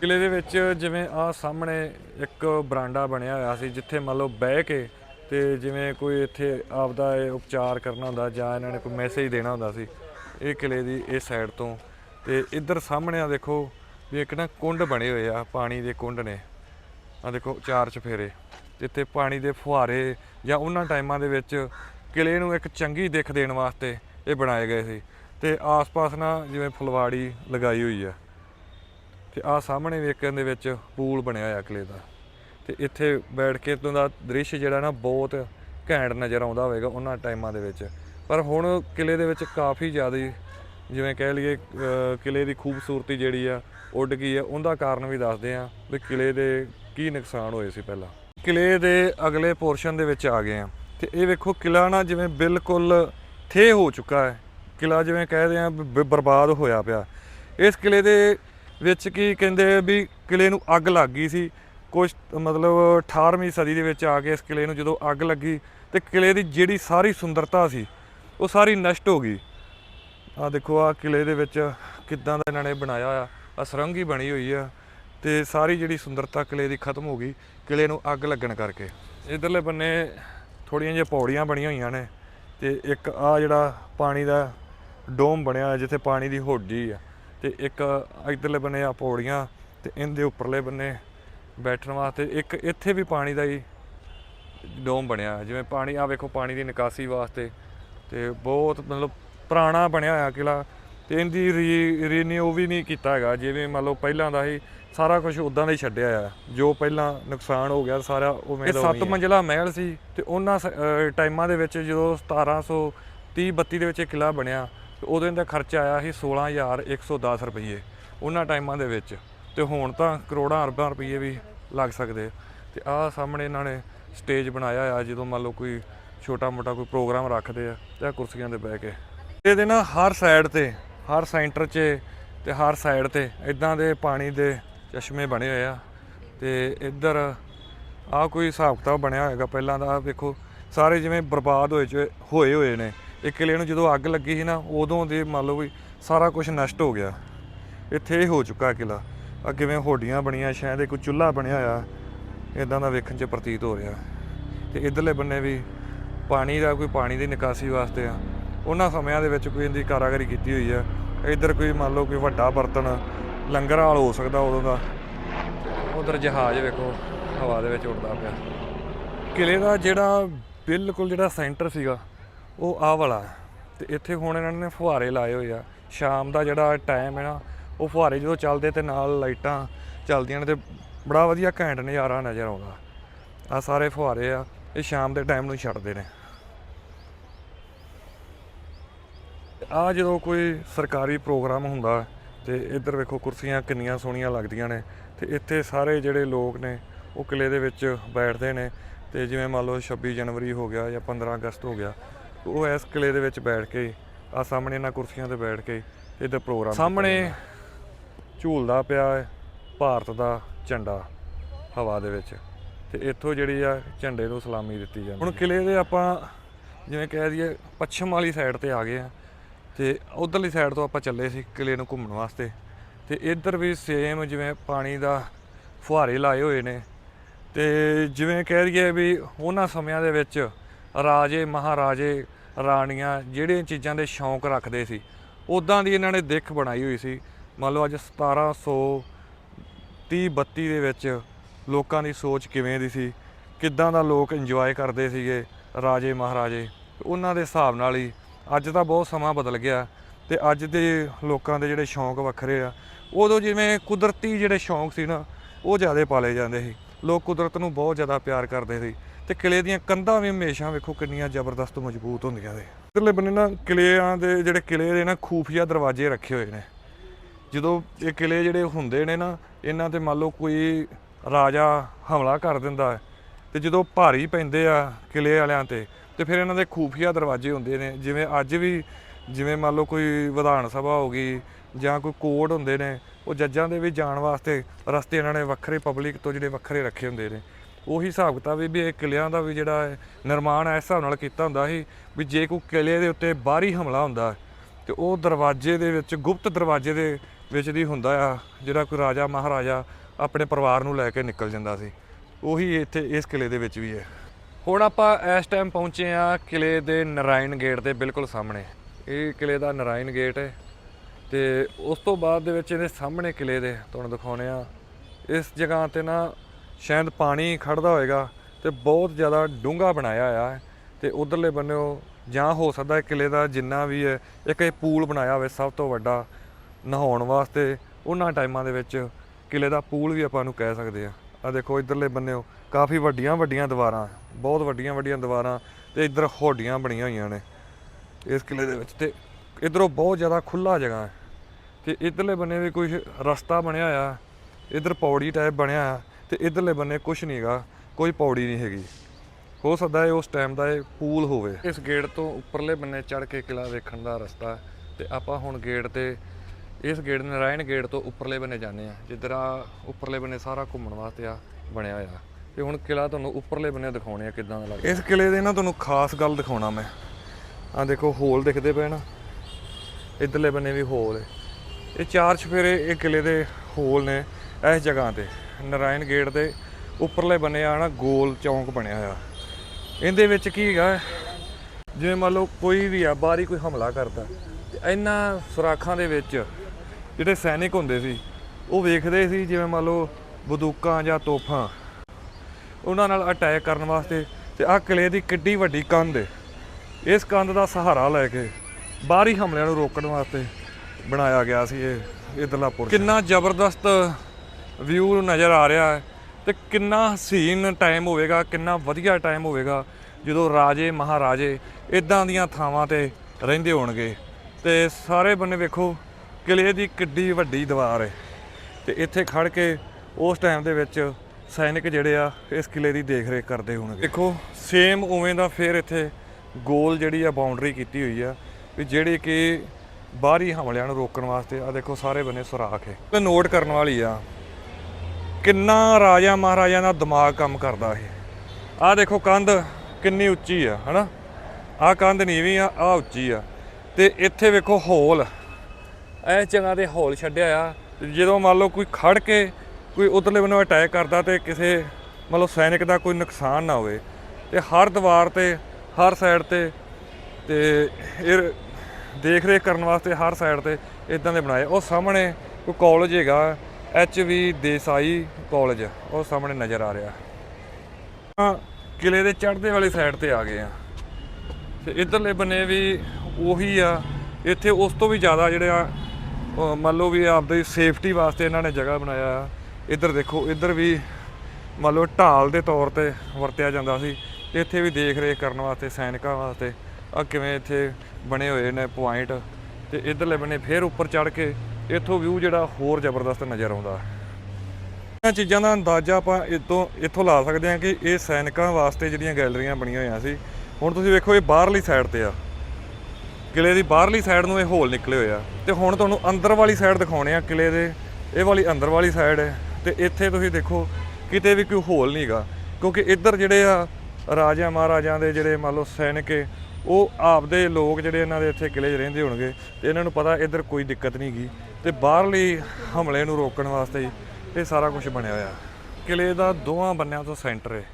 ਕਿਲੇ ਦੇ ਵਿੱਚ ਜਿਵੇਂ ਆ ਸਾਹਮਣੇ ਇੱਕ ਬਰਾਂਡਾ ਬਣਿਆ ਹੋਇਆ ਸੀ, ਜਿੱਥੇ ਮੰਨ ਲਓ ਬਹਿ ਕੇ ਤੇ ਜਿਵੇਂ ਕੋਈ ਇੱਥੇ ਆਪਦਾ ਇਹ ਉਪਚਾਰ ਕਰਨਾ ਹੁੰਦਾ ਜਾਂ ਇਹਨਾਂ ਨੇ ਕੋਈ ਮੈਸੇਜ ਦੇਣਾ ਹੁੰਦਾ ਸੀ, ਇਹ ਕਿਲੇ ਦੀ ਇਸ ਸਾਈਡ ਤੋਂ। ਤੇ ਇੱਧਰ ਸਾਹਮਣੇ ਆ ਦੇਖੋ ਵੀ ਇੱਕ ਨਾ ਕੁੰਡ ਬਣੇ ਹੋਏ ਆ, ਪਾਣੀ ਦੇ ਕੁੰਡ ਨੇ। ਆ ਦੇਖੋ ਚਾਰ ਚਫੇਰੇ, ਜਿੱਥੇ ਪਾਣੀ ਦੇ ਫੁਹਾਰੇ ਜਾਂ ਉਹਨਾਂ ਟਾਈਮਾਂ ਦੇ ਵਿੱਚ ਕਿਲੇ ਨੂੰ ਇੱਕ ਚੰਗੀ ਦਿੱਖ ਦੇਣ ਵਾਸਤੇ ਇਹ ਬਣਾਏ ਗਏ ਸੀ। ਤੇ ਆਸ-ਪਾਸ ਨਾ ਜਿਵੇਂ ਫੁਲਵਾੜੀ ਲਗਾਈ ਹੋਈ ਆ। ਤੇ ਆ ਸਾਹਮਣੇ ਵੇਖਣ ਦੇ ਵਿੱਚ ਪੂਲ ਬਣਿਆ ਹੋਇਆ ਕਿਲੇ ਦਾ। ਤੇ ਇੱਥੇ ਬੈਠ ਕੇ ਤੋਂ ਦਾ ਦ੍ਰਿਸ਼ ਜਿਹੜਾ ਨਾ ਬਹੁਤ ਘੈਂਟ ਨਜ਼ਰ ਆਉਂਦਾ ਹੋਵੇਗਾ ਉਹਨਾਂ ਟਾਈਮਾਂ ਦੇ ਵਿੱਚ। ਪਰ ਹੁਣ ਕਿਲੇ ਦੇ ਵਿੱਚ ਕਾਫੀ ਜ਼ਿਆਦਾ ਜਿਵੇਂ ਕਹਿ ਲਈਏ, ਅਹ, ਕਿਲੇ ਦੀ ਖੂਬਸੂਰਤੀ ਜਿਹੜੀ ਆ, ਉੱਡ ਗਈ ਆ। ਉਹਦਾ ਕਾਰਨ ਵੀ ਦੱਸਦੇ ਆ ਵੀ ਕਿਲੇ ਦੇ ਕੀ ਨੁਕਸਾਨ ਹੋਏ ਸੀ ਪਹਿਲਾਂ। ਕਿਲੇ ਦੇ ਅਗਲੇ ਪੋਰਸ਼ਨ ਦੇ ਵਿੱਚ ਆ ਗਏ ਆ ਤੇ ਇਹ ਵੇਖੋ, ਕਿਲਾ ਨਾ ਜਿਵੇਂ ਬਿਲਕੁਲ ਥੇ ਹੋ ਚੁੱਕਾ ਹੈ। ਕਿਲਾ ਜਿਵੇਂ ਕਹਿਦੇ ਆ ਬਰਬਾਦ ਹੋਇਆ ਪਿਆ। ਇਸ ਕਿਲੇ ਦੇ ਵਿੱਚ ਕੀ ਕਹਿੰਦੇ ਵੀ ਕਿਲੇ ਨੂੰ ਅੱਗ ਲੱਗ ਗਈ ਸੀ। ਕੁਝ ਮਤਲਬ 18ਵੀਂ ਸਦੀ ਦੇ ਵਿੱਚ ਆ ਕੇ ਇਸ ਕਿਲੇ ਨੂੰ ਜਦੋਂ ਅੱਗ ਲੱਗੀ, ਤੇ ਕਿਲੇ ਦੀ ਜਿਹੜੀ ਸਾਰੀ ਸੁੰਦਰਤਾ ਸੀ, ਉਹ ਸਾਰੀ ਨਸ਼ਟ ਹੋ ਗਈ। ਆ ਦੇਖੋ ਆ ਕਿਲੇ ਦੇ ਵਿੱਚ ਕਿੱਦਾਂ ਦਾ ਇਹਨਾਂ ਨੇ ਬਣਾਇਆ ਆ ਆ ਬਣੀ ਹੋਈ ਆ। ਤੇ ਸਾਰੀ ਜਿਹੜੀ ਸੁੰਦਰਤਾ ਕਿਲੇ ਦੀ ਖਤਮ ਹੋ ਗਈ, ਕਿਲੇ ਨੂੰ ਅੱਗ ਲੱਗਣ ਕਰਕੇ। ਇਧਰਲੇ ਬੰਨੇ ਥੋੜੀਆਂ ਜਿਹੀਆਂ ਪੌੜੀਆਂ ਬਣੀਆਂ ਹੋਈਆਂ ਨੇ ਤੇ ਇੱਕ ਆ ਜਿਹੜਾ ਪਾਣੀ ਦਾ ਡੋਮ ਬਣਿਆ ਹੋਇਆ, ਜਿੱਥੇ ਪਾਣੀ ਦੀ ਹੋਡੀ ਆ, ਤੇ ਇੱਕ ਇਧਰਲੇ ਬੰਨੇ ਆ ਪੌੜੀਆਂ ਤੇ ਇਹਦੇ ਉੱਪਰਲੇ ਬੰਨੇ ਬੈਠਣ ਵਾਸਤੇ ਇੱਕ ਇੱਥੇ ਵੀ ਪਾਣੀ ਦਾ ਹੀ ਡੋਮ ਬਣਿਆ ਜਿਵੇਂ ਪਾਣੀ ਆ ਵੇਖੋ ਪਾਣੀ ਦੀ ਨਿਕਾਸੀ ਵਾਸਤੇ ਤੇ ਬਹੁਤ ਮਤਲਬ ਪੁਰਾਣਾ ਬਣਿਆ ਹੋਇਆ ਕਿਲਾ ਤੇ ਇਹਦੀ ਰੀ, ਰੀਨਿਊ ਵੀ ਨਹੀਂ ਕੀਤਾ ਹੈਗਾ, ਜਿਵੇਂ ਮੰਨ ਲਓ ਪਹਿਲਾਂ ਦਾ ਹੀ ਸਾਰਾ ਕੁਝ ਉਦਾਂ ਦਾ ਹੀ ਛੱਡਿਆ ਆ। ਜੋ ਪਹਿਲਾਂ ਨੁਕਸਾਨ ਹੋ ਗਿਆ ਸਾਰਾ ਉਵੇਂ ਦਾ ਸੱਤ ਮੰਜ਼ਿਲਾ ਮਹਿਲ ਸੀ ਤੇ ਉਹਨਾਂ ਟਾਈਮਾਂ ਦੇ ਵਿੱਚ ਜਦੋਂ 1730 32 ਦੇ ਵਿੱਚ ਇਹ ਕਿਲਾ ਬਣਿਆ ਤੇ ਉਦੋਂ ਇਹਦਾ ਖਰਚਾ ਆਇਆ ਸੀ 16110 ਰੁਪਏ ਉਹਨਾਂ ਟਾਈਮਾਂ ਦੇ ਵਿੱਚ। ਤੇ ਹੁਣ ਤਾਂ ਕਰੋੜਾਂ ਅਰਬਾਂ ਰੁਪਏ ਵੀ ਲੱਗ ਸਕਦੇ। ਤੇ ਆਹ ਸਾਹਮਣੇ ਇਹਨਾਂ ਨੇ ਸਟੇਜ ਬਣਾਇਆ ਆ ਜਦੋਂ ਮੰਨ ਲਓ ਕੋਈ ਛੋਟਾ ਮੋਟਾ ਕੋਈ ਪ੍ਰੋਗਰਾਮ ਰੱਖਦੇ ਆ ਤੇ ਆਹ ਕੁਰਸੀਆਂ ਤੇ ਬਹਿ ਕੇ। ਇਹਦੇ ਨਾ ਹਰ ਸਾਈਡ ਤੇ ਹਰ ਸੈਂਟਰ 'ਚ ਤੇ ਹਰ ਸਾਈਡ ਤੇ ਇਦਾਂ ਦੇ ਪਾਣੀ ਦੇ ਚਸ਼ਮੇ ਬਣੇ ਹੋਏ ਆ ਤੇ ਇੱਧਰ ਆ ਕੋਈ ਹਿਸਾਬ ਕਿਤਾਬ ਬਣਿਆ ਹੋਏਗਾ ਪਹਿਲਾਂ ਦਾ ਵੇਖੋ, ਸਾਰੇ ਜਿਵੇਂ ਬਰਬਾਦ ਹੋਏ ਚ ਹੋਏ ਹੋਏ ਨੇ। ਇਹ ਕਿਲੇ ਨੂੰ ਜਦੋਂ ਅੱਗ ਲੱਗੀ ਸੀ ਨਾ, ਉਦੋਂ ਦੇ ਮੰਨ ਲਓ ਵੀ ਸਾਰਾ ਕੁਝ ਨਸ਼ਟ ਹੋ ਗਿਆ। ਇੱਥੇ ਇਹ ਹੋ ਚੁੱਕਾ ਕਿਲਾ ਅੱਗੇ ਕਿਵੇਂ ਹੋਡੀਆਂ ਬਣੀਆਂ, ਸ਼ਾਇਦ ਇਹ ਕੋਈ ਚੁੱਲ੍ਹਾ ਬਣਿਆ ਹੋਇਆ ਇਦਾਂ ਦਾ ਵੇਖਣ 'ਚ ਪ੍ਰਤੀਤ ਹੋ ਰਿਹਾ। ਤੇ ਇਧਰਲੇ ਬੰਨੇ ਵੀ ਪਾਣੀ ਦਾ ਕੋਈ ਪਾਣੀ ਦੀ ਨਿਕਾਸੀ ਵਾਸਤੇ ਆ। ਉਹਨਾਂ ਸਮਿਆਂ ਦੇ ਵਿੱਚ ਕੋਈ ਇਹਦੀ ਕਾਰਾਗਰੀ ਕੀਤੀ ਹੋਈ ਆ। ਇੱਧਰ ਕੋਈ ਮੰਨ ਲਓ ਕੋਈ ਵੱਡਾ ਬਰਤਨ ਲੰਗਰ ਹਾਲ ਹੋ ਸਕਦਾ ਉਦੋਂ ਦਾ। ਉਧਰ ਜਹਾਜ਼ ਵੇਖੋ, ਹਵਾ ਦੇ ਵਿੱਚ ਉੱਡਦਾ ਪਿਆ। ਕਿਲੇ ਦਾ ਜਿਹੜਾ ਬਿਲਕੁਲ ਜਿਹੜਾ ਸੈਂਟਰ ਸੀਗਾ, ਉਹ ਆ ਵਾਲਾ ਹੈ। ਤੇ ਇੱਥੇ ਹੁਣ ਇਹਨਾਂ ਨੇ ਫੁਹਾਰੇ ਲਾਏ ਹੋਏ ਆ। ਸ਼ਾਮ ਦਾ ਜਿਹੜਾ ਟਾਈਮ ਹੈ ਨਾ, ਉਹ ਫੁਹਾਰੇ ਜਦੋਂ ਚੱਲਦੇ ਤੇ ਨਾਲ ਲਾਈਟਾਂ ਚੱਲਦੀਆਂ ਨੇ ਤੇ ਬੜਾ ਵਧੀਆ ਘੈਂਟ ਨਜ਼ਾਰਾ ਨਜ਼ਰ ਆਉਂਦਾ। ਆ ਸਾਰੇ ਫੁਹਾਰੇ ਆ, ਇਹ ਸ਼ਾਮ ਦੇ ਟਾਈਮ ਨੂੰ ਛੱਡਦੇ ਨੇ। ਆ ਜਦੋਂ ਕੋਈ ਸਰਕਾਰੀ ਪ੍ਰੋਗਰਾਮ ਹੁੰਦਾ ਤੇ ਇੱਧਰ ਵੇਖੋ ਕੁਰਸੀਆਂ ਕਿੰਨੀਆਂ ਸੋਹਣੀਆਂ ਲੱਗਦੀਆਂ ਨੇ ਤੇ ਇੱਥੇ ਸਾਰੇ ਜਿਹੜੇ ਲੋਕ ਨੇ ਉਹ ਕਿਲੇ ਦੇ ਵਿੱਚ ਬੈਠਦੇ ਨੇ ਤੇ ਜਿਵੇਂ ਮੰਨ ਲਓ 26 ਜਨਵਰੀ ਹੋ ਗਿਆ ਜਾਂ 15 ਅਗਸਤ ਹੋ ਗਿਆ ਉਹ ਇਸ ਕਿਲੇ ਦੇ ਵਿੱਚ ਬੈਠ ਕੇ ਆ ਸਾਹਮਣੇ ਇਹਨਾਂ ਕੁਰਸੀਆਂ ਤੇ ਬੈਠ ਕੇ ਇੱਧਰ ਪ੍ਰੋਗਰਾਮ ਸਾਹਮਣੇ ਝੂਲਦਾ ਪਿਆ ਹੈ ਭਾਰਤ ਦਾ ਝੰਡਾ ਹਵਾ ਦੇ ਵਿੱਚ ਤੇ ਇੱਥੋਂ ਜਿਹੜੀ ਆ ਝੰਡੇ ਨੂੰ ਸਲਾਮੀ ਦਿੱਤੀ ਜਾਂਦੀ ਹੁਣ ਕਿਲੇ ਦੇ ਆਪਾਂ ਜਿਵੇਂ ਕਹਿ ਦਈਏ ਪੱਛਮ ਵਾਲੀ ਸਾਈਡ ਤੇ ਆ ਗਏ ਆ ਤੇ ਉਧਰਲੀ ਸਾਈਡ ਤੋਂ ਆਪਾਂ ਚੱਲੇ ਸੀ ਕਿਲੇ ਨੂੰ ਘੁੰਮਣ ਵਾਸਤੇ। ਤੇ ਇੱਧਰ ਵੀ ਸੇਮ ਜਿਵੇਂ ਪਾਣੀ ਦਾ ਫੁਹਾਰੇ ਲਾਏ ਹੋਏ ਨੇ। ਤੇ ਜਿਵੇਂ ਕਹਿ ਦਈਏ ਵੀ ਉਹਨਾਂ ਸਮਿਆਂ ਦੇ ਵਿੱਚ ਰਾਜੇ, ਮਹਾਰਾਜੇ, ਰਾਣੀਆਂ ਜਿਹੜੀਆਂ ਚੀਜ਼ਾਂ ਦੇ ਸ਼ੌਂਕ ਰੱਖਦੇ ਸੀ ਉਦਾਂ ਦੀ ਇਹਨਾਂ ਨੇ ਦਿੱਖ ਬਣਾਈ ਹੋਈ ਸੀ। ਮੰਨ ਲਓ ਅੱਜ 1700 30 32 ਦੇ ਵਿੱਚ ਲੋਕਾਂ ਦੀ ਸੋਚ ਕਿਵੇਂ ਦੀ ਸੀ, ਕਿੱਦਾਂ ਦਾ ਲੋਕ ਇੰਜੋਏ ਕਰਦੇ ਸੀਗੇ ਰਾਜੇ, ਮਹਾਰਾਜੇ। ਉਹਨਾਂ ਦੇ ਹਿਸਾਬ ਨਾਲ ਹੀ ਅੱਜ ਤਾਂ ਬਹੁਤ ਸਮਾਂ ਬਦਲ ਗਿਆ ਤੇ ਅੱਜ ਦੇ ਲੋਕਾਂ ਦੇ ਜਿਹੜੇ ਸ਼ੌਂਕ ਵੱਖਰੇ ਆ, ਉਦੋਂ ਜਿਵੇਂ ਕੁਦਰਤੀ ਜਿਹੜੇ ਸ਼ੌਂਕ ਸੀ ਨਾ, ਉਹ ਜ਼ਿਆਦਾ ਪਾਲੇ ਜਾਂਦੇ ਸੀ। ਲੋਕ ਕੁਦਰਤ ਨੂੰ ਬਹੁਤ ਜ਼ਿਆਦਾ ਪਿਆਰ ਕਰਦੇ ਸੀ ਤੇ ਕਿਲੇ ਦੀਆਂ ਕੰਧਾਂ ਵੀ ਹਮੇਸ਼ਾ ਵੇਖੋ ਕਿੰਨੀਆਂ ਜ਼ਬਰਦਸਤ ਮਜ਼ਬੂਤ ਹੁੰਦੀਆਂ ਨੇ। ਇਧਰਲੇ ਬੰਨੇ ਨਾ ਕਿਲਿਆਂ ਦੇ ਜਿਹੜੇ ਕਿਲੇ ਦੇ ਨਾ ਖੂਫੀਆ ਦਰਵਾਜ਼ੇ ਰੱਖੇ ਹੋਏ ਨੇ। ਜਦੋਂ ਇਹ ਕਿਲੇ ਜਿਹੜੇ ਹੁੰਦੇ ਨੇ ਨਾ, ਇਹਨਾਂ ਤੇ ਮੰਨ ਲਓ ਕੋਈ ਰਾਜਾ ਹਮਲਾ ਕਰ ਦਿੰਦਾ ਹੈ ਤੇ ਜਦੋਂ ਭਾਰੀ ਪੈਂਦੇ ਆ ਕਿਲੇ ਵਾਲਿਆਂ ਤੇ ਤੇ ਫਿਰ ਇਹਨਾਂ ਦੇ ਖੂਫੀਆ ਦਰਵਾਜ਼ੇ ਹੁੰਦੇ ਨੇ, ਜਿਵੇਂ ਅੱਜ ਵੀ ਜਿਵੇਂ ਮੰਨ ਲਓ ਕੋਈ ਵਿਧਾਨ ਸਭਾ ਹੋ ਗਈ ਜਾਂ ਕੋਈ ਕੋਰਟ ਹੁੰਦੇ ਨੇ, ਉਹ ਜੱਜਾਂ ਦੇ ਵੀ ਜਾਣ ਵਾਸਤੇ ਰਸਤੇ ਇਹਨਾਂ ਨੇ ਵੱਖਰੇ ਪਬਲਿਕ ਤੋਂ ਜਿਹੜੇ ਵੱਖਰੇ ਰੱਖੇ ਹੁੰਦੇ ਨੇ। ਉਹੀ ਹਿਸਾਬ ਕਿਤਾਬ ਵੀ ਇਹ ਕਿਲਿਆਂ ਦਾ ਵੀ ਜਿਹੜਾ ਹੈ ਨਿਰਮਾਣ ਇਸ ਹਿਸਾਬ ਨਾਲ ਕੀਤਾ ਹੁੰਦਾ ਸੀ ਵੀ ਜੇ ਕੋਈ ਕਿਲੇ ਦੇ ਉੱਤੇ ਬਾਹਰੀ ਹਮਲਾ ਹੁੰਦਾ ਤੇ ਉਹ ਦਰਵਾਜ਼ੇ ਦੇ ਵਿੱਚ, ਗੁਪਤ ਦਰਵਾਜ਼ੇ ਦੇ ਵਿੱਚ ਦੀ ਹੁੰਦਾ ਆ, ਜਿਹੜਾ ਕੋਈ ਰਾਜਾ ਮਹਾਰਾਜਾ ਆਪਣੇ ਪਰਿਵਾਰ ਨੂੰ ਲੈ ਕੇ ਨਿਕਲ ਜਾਂਦਾ ਸੀ। ਉਹੀ ਇੱਥੇ ਇਸ ਕਿਲੇ ਦੇ ਵਿੱਚ ਵੀ ਹੈ। ਹੁਣ ਆਪਾਂ ਇਸ ਟਾਈਮ ਪਹੁੰਚੇ ਆ ਕਿਲੇ ਦੇ ਨਰਾਇਣ ਗੇਟ ਦੇ ਬਿਲਕੁਲ ਸਾਹਮਣੇ। ਇਹ ਕਿਲੇ ਦਾ ਨਰਾਇਣ ਗੇਟ ਹੈ ਤੇ ਉਸ ਤੋਂ ਬਾਅਦ ਦੇ ਵਿੱਚ ਇਹਦੇ ਸਾਹਮਣੇ ਕਿਲੇ ਦੇ ਤੁਹਾਨੂੰ ਦਿਖਾਉਣੇ ਆ ਇਸ ਜਗ੍ਹਾ ਤੇ ਨਾ ਸ਼ਾਇਦ ਪਾਣੀ ਖੜਦਾ ਹੋਏਗਾ ਤੇ ਬਹੁਤ ਜ਼ਿਆਦਾ ਡੂੰਘਾ ਬਣਾਇਆ ਹੋਇਆ ਹੈ ਤੇ ਉਧਰਲੇ ਬੰਨਿਓ ਜਾਂ ਹੋ ਸਕਦਾ ਹੈ ਕਿਲੇ ਦਾ ਜਿੰਨਾ ਵੀ ਹੈ, ਇੱਕ ਇਹ ਪੂਲ ਬਣਾਇਆ ਹੋਵੇ ਸਭ ਤੋਂ ਵੱਡਾ ਨਹਾਉਣ ਵਾਸਤੇ। ਉਹਨਾਂ ਟਾਈਮਾਂ ਦੇ ਵਿੱਚ ਕਿਲੇ ਦਾ ਪੂਲ ਵੀ ਆਪਾਂ ਨੂੰ ਕਹਿ ਸਕਦੇ ਆ ਆ ਦੇਖੋ, ਇਧਰਲੇ ਬੰਨਿਓ, ਕਾਫੀ ਵੱਡੀਆਂ ਵੱਡੀਆਂ ਦੀਵਾਰਾਂ, ਬਹੁਤ ਵੱਡੀਆਂ ਵੱਡੀਆਂ ਦੀਵਾਰਾਂ ਤੇ ਇੱਧਰ ਹੋਡੀਆਂ ਬਣੀਆਂ ਹੋਈਆਂ ਨੇ ਇਸ ਕਿਲੇ ਦੇ ਵਿੱਚ ਤੇ ਇਧਰੋਂ ਬਹੁਤ ਜ਼ਿਆਦਾ ਖੁੱਲਾ ਜਗ੍ਹਾ ਹੈ। ਤੇ ਇਧਰਲੇ ਬੰਨੇ ਵੀ ਕੁਝ ਰਸਤਾ ਬਣਿਆ ਹੋਇਆ, ਇਧਰ ਪੌੜੀ ਟਾਈਪ ਬਣਿਆ ਆ ਤੇ ਇਧਰਲੇ ਬੰਨੇ ਕੁਝ ਹੈਗਾ, ਕੋਈ ਪੌੜੀ ਨਹੀਂ ਹੈਗੀ। ਹੋ ਸਕਦਾ ਹੈ ਉਸ ਟਾਈਮ ਦਾ ਇਹ ਪੂਲ ਹੋਵੇ। ਇਸ ਗੇਟ ਤੋਂ ਉੱਪਰਲੇ ਬੰਨੇ ਚੜ ਕੇ ਕਿਲਾ ਵੇਖਣ ਦਾ ਰਸਤਾ ਹੈ ਤੇ ਆਪਾਂ ਹੁਣ ਗੇਟ ਤੇ ਇਸ ਗੇਟ ਨਾਰਾਇਣ ਗੇਟ ਤੋਂ ਉੱਪਰਲੇ ਬੰਨੇ ਜਾਂਦੇ ਆ ਜਿੱਧਰ ਆ ਉੱਪਰਲੇ ਬੰਨੇ ਸਾਰਾ ਘੁੰਮਣ ਵਾਸਤੇ ਆ, ਬਣਿਆ ਹੋਇਆ। ਤੇ ਹੁਣ ਕਿਲਾ ਤੁਹਾਨੂੰ ਉੱਪਰਲੇ ਬੰਨੇ ਦਿਖਾਉਣੇ ਆ ਕਿਦਾਂ ਦਾ ਲੱਗਦਾ। ਇਸ ਕਿਲੇ ਦੇ ਨਾ ਤੁਹਾਨੂੰ ਖਾਸ ਗੱਲ ਦਿਖਾਉਣਾ ਮੈਂ। ਆ ਦੇਖੋ, ਹੋਲ ਦਿਖਦੇ ਪਏ ਨਾ। ਇਧਰਲੇ ਬੰਨੇ ਵੀ ਹੋਲ ਹੈ ਇਹ ਚਾਰ ਛਫੇਰੇ ਇਹ ਕਿਲੇ ਦੇ ਹੋਲ ਨੇ ਇਸ ਜਗ੍ਹਾ ਤੇ। ਨਾਰਾਇਣ ਗੇਟ ਦੇ ਉੱਪਰਲੇ ਬੰਨੇ ਆ ਨਾ ਗੋਲ ਚੌਂਕ ਬਣਿਆ ਹੋਇਆ। ਇਹਦੇ ਵਿੱਚ ਕੀ ਹੈਗਾ ਜਿਵੇਂ ਮੰਨ ਲਓ ਕੋਈ ਵੀ ਆ, ਬਾਹਰੀ ਕੋਈ ਹਮਲਾ ਕਰਦਾ। ਇਹਨਾਂ ਸੁਰਾਖਾਂ ਦੇ ਵਿੱਚ ਜਿਹੜੇ ਸੈਨਿਕ ਹੁੰਦੇ ਸੀ, ਉਹ ਵੇਖਦੇ ਸੀ ਜਿਵੇਂ ਮੰਨ ਲਓ ਬੰਦੂਕਾਂ ਜਾਂ ਤੋਪਾਂ। ਉਹਨਾਂ ਨਾਲ ਅਟੈਕ ਕਰਨ ਵਾਸਤੇ ਤੇ ਆਹ ਕਿਲੇ ਦੀ ਕਿੱਡੀ ਵੱਡੀ ਕੰਧ ਹੈ ਇਸ ਕੰਧ ਦਾ ਸਹਾਰਾ ਲੈ ਕੇ ਬਾਹਰੀ ਹਮਲਿਆਂ ਨੂੰ ਰੋਕਣ ਵਾਸਤੇ ਬਣਾਇਆ ਗਿਆ ਸੀ ਇਹ ਇਧਰਲਾ ਪੁਰ ਕਿੰਨਾ ਜ਼ਬਰਦਸਤ ਵਿਊ ਨਜ਼ਰ ਆ ਰਿਹਾ ਹੈ ਤੇ ਕਿੰਨਾ ਹਸੀਨ ਟਾਈਮ ਹੋਵੇਗਾ, ਕਿੰਨਾ ਵਧੀਆ ਟਾਈਮ ਹੋਵੇਗਾ ਜਦੋਂ ਰਾਜੇ, ਮਹਾਰਾਜੇ ਇਦਾਂ ਦੀਆਂ ਥਾਵਾਂ ਤੇ ਰਹਿੰਦੇ ਹੋਣਗੇ। ਤੇ ਸਾਰੇ ਬੰਨੇ ਵੇਖੋ ਕਿਲੇ ਦੀ ਕਿੱਡੀ ਵੱਡੀ ਦੀਵਾਰ ਹੈ ਤੇ ਇੱਥੇ ਖੜ ਕੇ ਉਸ ਟਾਈਮ ਦੇ ਵਿੱਚ ਸੈਨਿਕ ਜਿਹੜੇ ਆ, ਇਸ ਕਿਲੇ ਦੀ ਦੇਖ-ਰੇਖ ਕਰਦੇ ਹੋਣਗੇ। ਦੇਖੋ ਸੇਮ ਉਵੇਂ ਦਾ ਫਿਰ ਇੱਥੇ ਗੋਲ ਜਿਹੜੀ ਆ ਬਾਉਂਡਰੀ ਕੀਤੀ ਹੋਈ ਆ ਵੀ ਜਿਹੜੀ ਕਿ ਬਾਹਰੀ ਹਮਲਿਆਂ ਨੂੰ ਰੋਕਣ ਵਾਸਤੇ ਆ। ਦੇਖੋ, ਸਾਰੇ ਬੰਨੇ ਸੁਰਾਖ ਹੈ ਤੇ ਨੋਟ ਕਰਨ ਵਾਲੀ ਆ, ਕਿੰਨਾ ਰਾਜਾ ਮਹਾਰਾਜਾ ਦਾ ਦਿਮਾਗ ਕੰਮ ਕਰਦਾ ਇਹ। ਆ ਦੇਖੋ, ਕੰਧ ਕਿੰਨੀ ਉੱਚੀ ਆ, ਹਨਾ? ਆ ਕੰਧ ਨੀਵੀਂ ਆ ਆ ਉੱਚੀ ਆ। ਤੇ ਇੱਥੇ ਵੇਖੋ ਹੋਲ ਇਸ ਜਗ੍ਹਾ ਤੇ ਹੌਲ ਛੱਡਿਆ ਆ। ਜਦੋਂ ਮੰਨ ਲਓ ਕੋਈ ਖੜ ਕੇ ਕੋਈ ਉਧਰਲੇ ਬੰਨੋਂ ਅਟੈਕ ਕਰਦਾ ਤੇ ਕਿਸੇ ਮਤਲਬ ਸੈਨਿਕ ਦਾ ਕੋਈ ਨੁਕਸਾਨ ਨਾ ਹੋਵੇ, ਤੇ ਹਰ ਦੀਵਾਰ ਤੇ, ਹਰ ਸਾਈਡ ਤੇ ਤੇ ਇਹ ਦੇਖ ਰੇਖ ਕਰਨ ਵਾਸਤੇ ਹਰ ਸਾਈਡ ਤੇ ਇਦਾਂ ਦੇ ਬਣਾਏ। ਉਹ ਸਾਹਮਣੇ ਕੋਈ ਕਾਲਜ ਹੈਗਾ ਐਚ ਵੀ ਦੇਸਾਈ ਕਾਲਜ ਉਹ ਸਾਹਮਣੇ ਨਜ਼ਰ ਆ ਰਿਹਾ। ਆ ਕਿਲੇ ਦੇ ਚੜ੍ਹਦੇ ਵਾਲੀ ਸਾਈਡ ਤੇ ਆ ਗਏ ਆ। ਤੇ ਇਧਰਲੇ ਬੰਨੇ ਵੀ ਉਹੀ ਆ। ਇੱਥੇ ਉਸ ਤੋਂ ਵੀ ਜ਼ਿਆਦਾ ਜਿਹੜੇ ਆ ਮੰਨ ਲਓ ਵੀ ਆਪਦੀ ਸੇਫਟੀ ਵਾਸਤੇ ਇਹਨਾਂ ਨੇ ਜਗ੍ਹਾ ਬਣਾਇਆ ਆ। ਇੱਧਰ ਦੇਖੋ, ਇੱਧਰ ਵੀ ਮੰਨ ਲਓ ਢਾਲ ਦੇ ਤੌਰ ਤੇ ਵਰਤਿਆ ਜਾਂਦਾ ਸੀ। ਇੱਥੇ ਵੀ ਦੇਖ ਰੇਖ ਕਰਨ ਵਾਸਤੇ, ਸੈਨਿਕਾਂ ਵਾਸਤੇ, ਆ ਕਿਵੇਂ ਇੱਥੇ ਬਣੇ ਹੋਏ ਨੇ ਪੁਆਇੰਟ। ਤੇ ਇਧਰਲੇ ਬਣੇ ਫੇਰ ਉੱਪਰ ਚੜ ਕੇ ਇੱਥੋਂ ਵਿਊ ਜਿਹੜਾ ਹੋਰ ਜ਼ਬਰਦਸਤ ਨਜ਼ਰ ਆਉਂਦਾ। ਇਹਨਾਂ ਚੀਜ਼ਾਂ ਦਾ ਅੰਦਾਜ਼ਾ ਆਪਾਂ ਇਤੋਂ ਇੱਥੋਂ ਲਾ ਸਕਦੇ ਹਾਂ ਕਿ ਇਹ ਸੈਨਿਕਾਂ ਵਾਸਤੇ ਜਿਹੜੀਆਂ ਗੈਲਰੀਆਂ ਬਣੀਆਂ ਹੋਈਆਂ ਸੀ। ਹੁਣ ਤੁਸੀਂ ਵੇਖੋ, ਇਹ ਬਾਹਰਲੀ ਸਾਈਡ ਤੇ ਆ। ਕਿਲੇ ਦੀ ਬਾਹਰਲੀ ਸਾਈਡ ਨੂੰ ਇਹ ਹੋਲ ਨਿਕਲੇ ਹੋਏ ਆ। ਤੇ ਹੁਣ ਤੁਹਾਨੂੰ ਅੰਦਰ ਵਾਲੀ ਸਾਈਡ ਦਿਖਾਉਣੇ ਆ ਕਿਲੇ ਦੇ। ਇਹ ਵਾਲੀ ਅੰਦਰ ਵਾਲੀ ਸਾਈਡ ਹੈ। ਤੇ ਇੱਥੇ ਤੁਸੀਂ ਦੇਖੋ ਕਿਤੇ ਵੀ ਕੋਈ ਹੋਲ ਨਹੀਂਗਾ ਕਿਉਂਕਿ ਇੱਧਰ ਜਿਹੜੇ ਆ ਰਾਜਾ ਮਹਾਰਾਜਾਂ ਦੇ ਜਿਹੜੇ ਮੰਨ ਲਓ ਸੈਨਿਕ ਏ, ਉਹ ਆਪਦੇ ਲੋਕ ਜਿਹੜੇ ਇਹਨਾਂ ਦੇ ਇੱਥੇ ਕਿਲੇ 'ਚ ਰਹਿੰਦੇ ਹੋਣਗੇ। ਤੇ ਇਹਨਾਂ ਨੂੰ ਪਤਾ ਇੱਧਰ ਕੋਈ ਦਿੱਕਤ ਨਹੀਂਗੀ ਤੇ ਬਾਹਰਲੀ ਹਮਲੇ ਨੂੰ ਰੋਕਣ ਵਾਸਤੇ ਇਹ ਸਾਰਾ ਕੁਝ ਬਣਿਆ ਹੋਇਆ। ਕਿਲੇ ਦਾ ਦੋਵਾਂ ਬੰਨਿਆਂ ਤੋਂ ਸੈਂਟਰ ਹੈ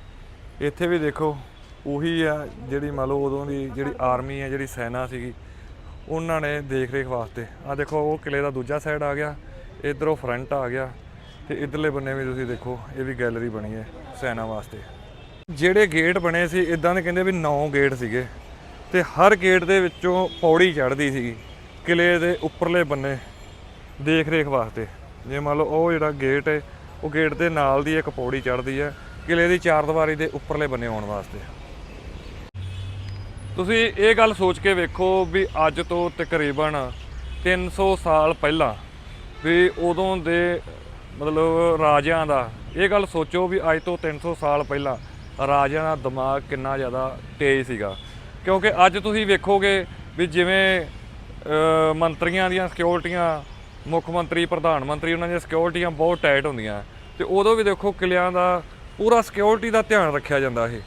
ਇੱਥੇ ਵੀ ਦੇਖੋ ਉਹੀ ਆ ਜਿਹੜੀ ਮੰਨ ਲਓ ਉਦੋਂ ਦੀ ਜਿਹੜੀ ਆਰਮੀ ਹੈ ਜਿਹੜੀ ਸੈਨਾ ਸੀਗੀ ਉਹਨਾਂ ਨੇ ਦੇਖ ਰੇਖ ਵਾਸਤੇ। ਆ ਦੇਖੋ, ਉਹ ਕਿਲੇ ਦਾ ਦੂਜਾ ਸਾਈਡ ਆ ਗਿਆ, ਇਧਰੋਂ ਫਰੰਟ ਆ ਗਿਆ ਤੇ ਇਧਰਲੇ ਬੰਨੇ ਵੀ ਤੁਸੀਂ ਦੇਖੋ, ਇਹ ਵੀ ਗੈਲਰੀ ਬਣੀ ਹੈ ਸੈਨਾ ਵਾਸਤੇ। ਜਿਹੜੇ ਗੇਟ ਬਣੇ ਸੀ ਇਦਾਂ ਦੇ ਕਹਿੰਦੇ ਵੀ 9 ਗੇਟ ਸੀਗੇ ਤੇ ਹਰ ਗੇਟ ਦੇ ਵਿੱਚੋਂ ਪੌੜੀ ਚੜ੍ਹਦੀ ਸੀਗੀ ਕਿਲੇ ਦੇ ਉੱਪਰਲੇ ਬੰਨੇ ਦੇਖ ਰੇਖ ਵਾਸਤੇ। ਜੇ ਮੰਨ ਲਓ ਉਹ ਜਿਹੜਾ ਗੇਟ ਹੈ, ਉਹ ਗੇਟ ਦੇ ਨਾਲ ਦੀ ਇੱਕ ਪੌੜੀ ਚੜ੍ਹਦੀ ਹੈ, ਕਿਲੇ ਦੀ ਚਾਰ ਦੀਵਾਰੀ ਦੇ ਉੱਪਰਲੇ ਬੰਨੇ ਆਉਣ ਵਾਸਤੇ। ਤੁਸੀਂ ਇਹ ਗੱਲ ਸੋਚ ਕੇ ਵੇਖੋ ਵੀ ਅੱਜ ਤੋਂ ਤਕਰੀਬਨ 300 ਸਾਲ ਪਹਿਲਾਂ ਵੀ ਉਦੋਂ ਦੇ ਮਤਲਬ ਰਾਜਿਆਂ ਦਾ ਇਹ ਗੱਲ ਸੋਚੋ ਵੀ ਅੱਜ ਤੋਂ 300 ਸਾਲ ਪਹਿਲਾਂ ਰਾਜਿਆਂ ਦਾ ਦਿਮਾਗ ਕਿੰਨਾ ਜ਼ਿਆਦਾ ਤੇਜ਼ ਸੀਗਾ। ਕਿਉਂਕਿ ਅੱਜ ਤੁਸੀਂ ਵੇਖੋਗੇ ਵੀ ਜਿਵੇਂ ਮੰਤਰੀਆਂ ਦੀਆਂ ਸਿਕਿਉਰਟੀਆਂ, ਮੁੱਖ ਮੰਤਰੀ, ਪ੍ਰਧਾਨ ਮੰਤਰੀ ਉਹਨਾਂ ਦੀਆਂ ਸਿਕਿਉਰਟੀਆਂ ਬਹੁਤ ਟਾਈਟ ਹੁੰਦੀਆਂ। ਤੇ ਉਦੋਂ ਵੀ ਦੇਖੋ ਕਿਲਿਆਂ ਦਾ ਪੂਰਾ ਸਿਕਿਉਰਿਟੀ ਦਾ ਧਿਆਨ ਰੱਖਿਆ ਜਾਂਦਾ ਇਹ।